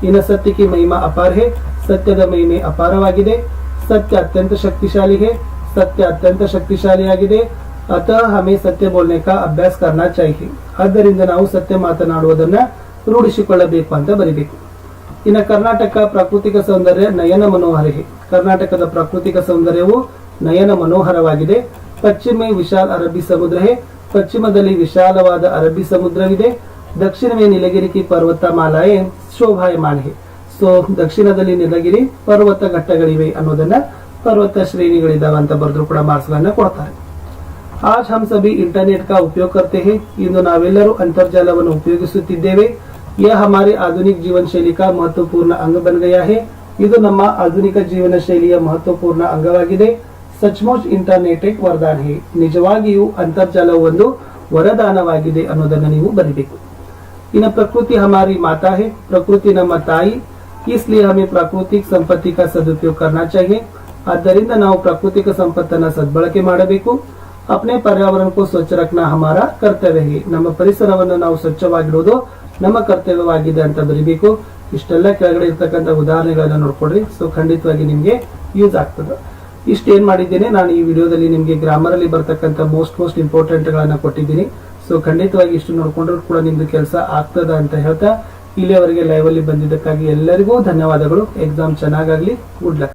S1: ಇನ್ನು ಸತ್ಯಕ್ಕೆ ಮಹಿಮಾ ಅಪಾರ ಹೇ ಸತ್ಯದ ಮಹಿಮೆ ಅಪಾರವಾಗಿದೆ. ಸತ್ಯ ಅತ್ಯಂತ ಶಕ್ತಿಶಾಲಿ ಹೇ, ಸತ್ಯ ಅತ್ಯಂತ ಶಕ್ತಿಶಾಲಿಯಾಗಿದೆ ಅತ ಹಮೇ ಸತ್ಯ ಬೋಲ್ನೆ ಕಾ ಅಭ್ಯಾಸ ಕರ್ನಾ ಚಾಹಿ ಆದ್ದರಿಂದ ನಾವು ಸತ್ಯ ಮಾತನಾಡುವುದನ್ನ ರೂಢಿಸಿಕೊಳ್ಳಬೇಕು ಅಂತ ಬರೀಬೇಕು. ಇನ್ನು ಕರ್ನಾಟಕ ಪ್ರಾಕೃತಿಕ ಸೌಂದರ್ಯ ನಯನ ಮನೋಹರ ಹೇ. ಕರ್ನಾಟಕದ ಪ್ರಾಕೃತಿಕ ಸೌಂದರ್ಯವು ನಯನ ಮನೋಹರವಾಗಿದೆ. ಪಶ್ಚಿಮೆ ವಿಶಾಲ ಅರಬ್ಬಿ ಸಮುದ್ರ ಪಶ್ಚಿಮದಲ್ಲಿ ವಿಶಾಲವಾದ ಅರಬ್ಬಿ ಸಮುದ್ರವಿದೆ. ದಕ್ಷಿಣವೇ ನೀಲಗಿರಿ ಕಿ ಪರ್ವತ ಮಾಲಾಯೇ ಶೋಭಾಯಮಾನ ಹೇ ಸೊ ದಕ್ಷಿಣದಲ್ಲಿ ನೀಲಗಿರಿ ಪರ್ವತ ಘಟ್ಟಗಳಿವೆ ಅನ್ನೋದನ್ನ ಪರ್ವತ ಶ್ರೇಣಿಗಳಿದಾವೆ ಅಂತ ಬರೆದ್ರು ಕೂಡ ಮಾರ್ಕ್ಸ್ ಗಳನ್ನ ಕೊಡ್ತಾರೆ आज हम सभी इंटरनेट का उपयोग करते हैं ಇಂದು ನಾವೆಲ್ಲರೂ ಅಂತರ್ಜಾಲವನ್ನು ಉಪಯೋಗಿಸುತ್ತಿದ್ದೇವೆ यह हमारे आधुनिक जीवन शैली का महत्वपूर्ण अंग बन गया है ಇದು ನಮ್ಮ ಆಧುನಿಕ ಜೀವನ ಶೈಲಿಯ ಮಹತ್ವಪೂರ್ಣ ಅಂಗವಾಗಿದೆ ಸಚ್ಮುಚ್ ಇಂಟರ್ನೆಟ್ एक ವರದಾನ ಹೇ ನಿಜವಾಗಿಯೂ ಅಂತರ್ಜಾಲವು ಒಂದು ವರದಾನವಾಗಿದೆ ಅನ್ನೋದನ್ನ ನೀವು ಬರಿಬೇಕು ಇನ್ನು ಪ್ರಕೃತಿ ಹಮಾರಿ ಮಾತಾ है ಪ್ರಕೃತಿ ನಮ್ಮ ತಾಯಿ इसलिए हमें प्राकृतिक संपत्ति का सदुपयोग करना चाहिए ಆದ್ದರಿಂದ ನಾವು ಪ್ರಾಕೃತಿಕ ಸಂಪತ್ತನ್ನ ಸದ್ಬಳಕೆ ಮಾಡಬೇಕು ಅಪ್ನೆ ಪರ್ಯಾವರಣ ಕೋ ಸ್ವಚ್ಛ ರಖನಾ ಹಮಾರ ಕರ್ತವ್ಯ ಹೇ ನಮ್ಮ ಪರಿಸರವನ್ನು ನಾವು ಸ್ವಚ್ಛವಾಗಿಡುವುದು ನಮ್ಮ ಕರ್ತವ್ಯವಾಗಿದೆ ಅಂತ ಬರಿಬೇಕು ಇಷ್ಟೆಲ್ಲ ಕೆಳಗಡೆ ಇರ್ತಕ್ಕಂಥ ಉದಾಹರಣೆಗಳನ್ನ ನೋಡ್ಕೊಡ್ರಿ ಸೊ ಖಂಡಿತವಾಗಿ ನಿಮ್ಗೆ ಯೂಸ್ ಆಗ್ತದೆ ಇಷ್ಟು ಏನ್ ಮಾಡಿದ್ದೇನೆ ನಾನು ಈ ವಿಡಿಯೋದಲ್ಲಿ ನಿಮ್ಗೆ ಗ್ರಾಮರ್ ಅಲ್ಲಿ ಬರ್ತಕ್ಕಂಥ ಮೋಸ್ಟ್ ಮೋಸ್ಟ್ ಇಂಪಾರ್ಟೆಂಟ್ ಗಳನ್ನ ಕೊಟ್ಟಿದ್ದೀನಿ ಸೊ ಖಂಡಿತವಾಗಿ ಇಷ್ಟು ನೋಡ್ಕೊಂಡ್ರು ಕೂಡ ನಿಮ್ದು ಕೆಲಸ ಆಗ್ತದ ಅಂತ ಹೇಳ್ತಾ, ಇಲ್ಲಿಯವರೆಗೆ ಲೈವ್ ಅಲ್ಲಿ ಬಂದಿದ್ದಕ್ಕಾಗಿ ಎಲ್ಲರಿಗೂ ಧನ್ಯವಾದಗಳು. ಎಕ್ಸಾಮ್ ಚೆನ್ನಾಗಾಗ್ಲಿ. Good luck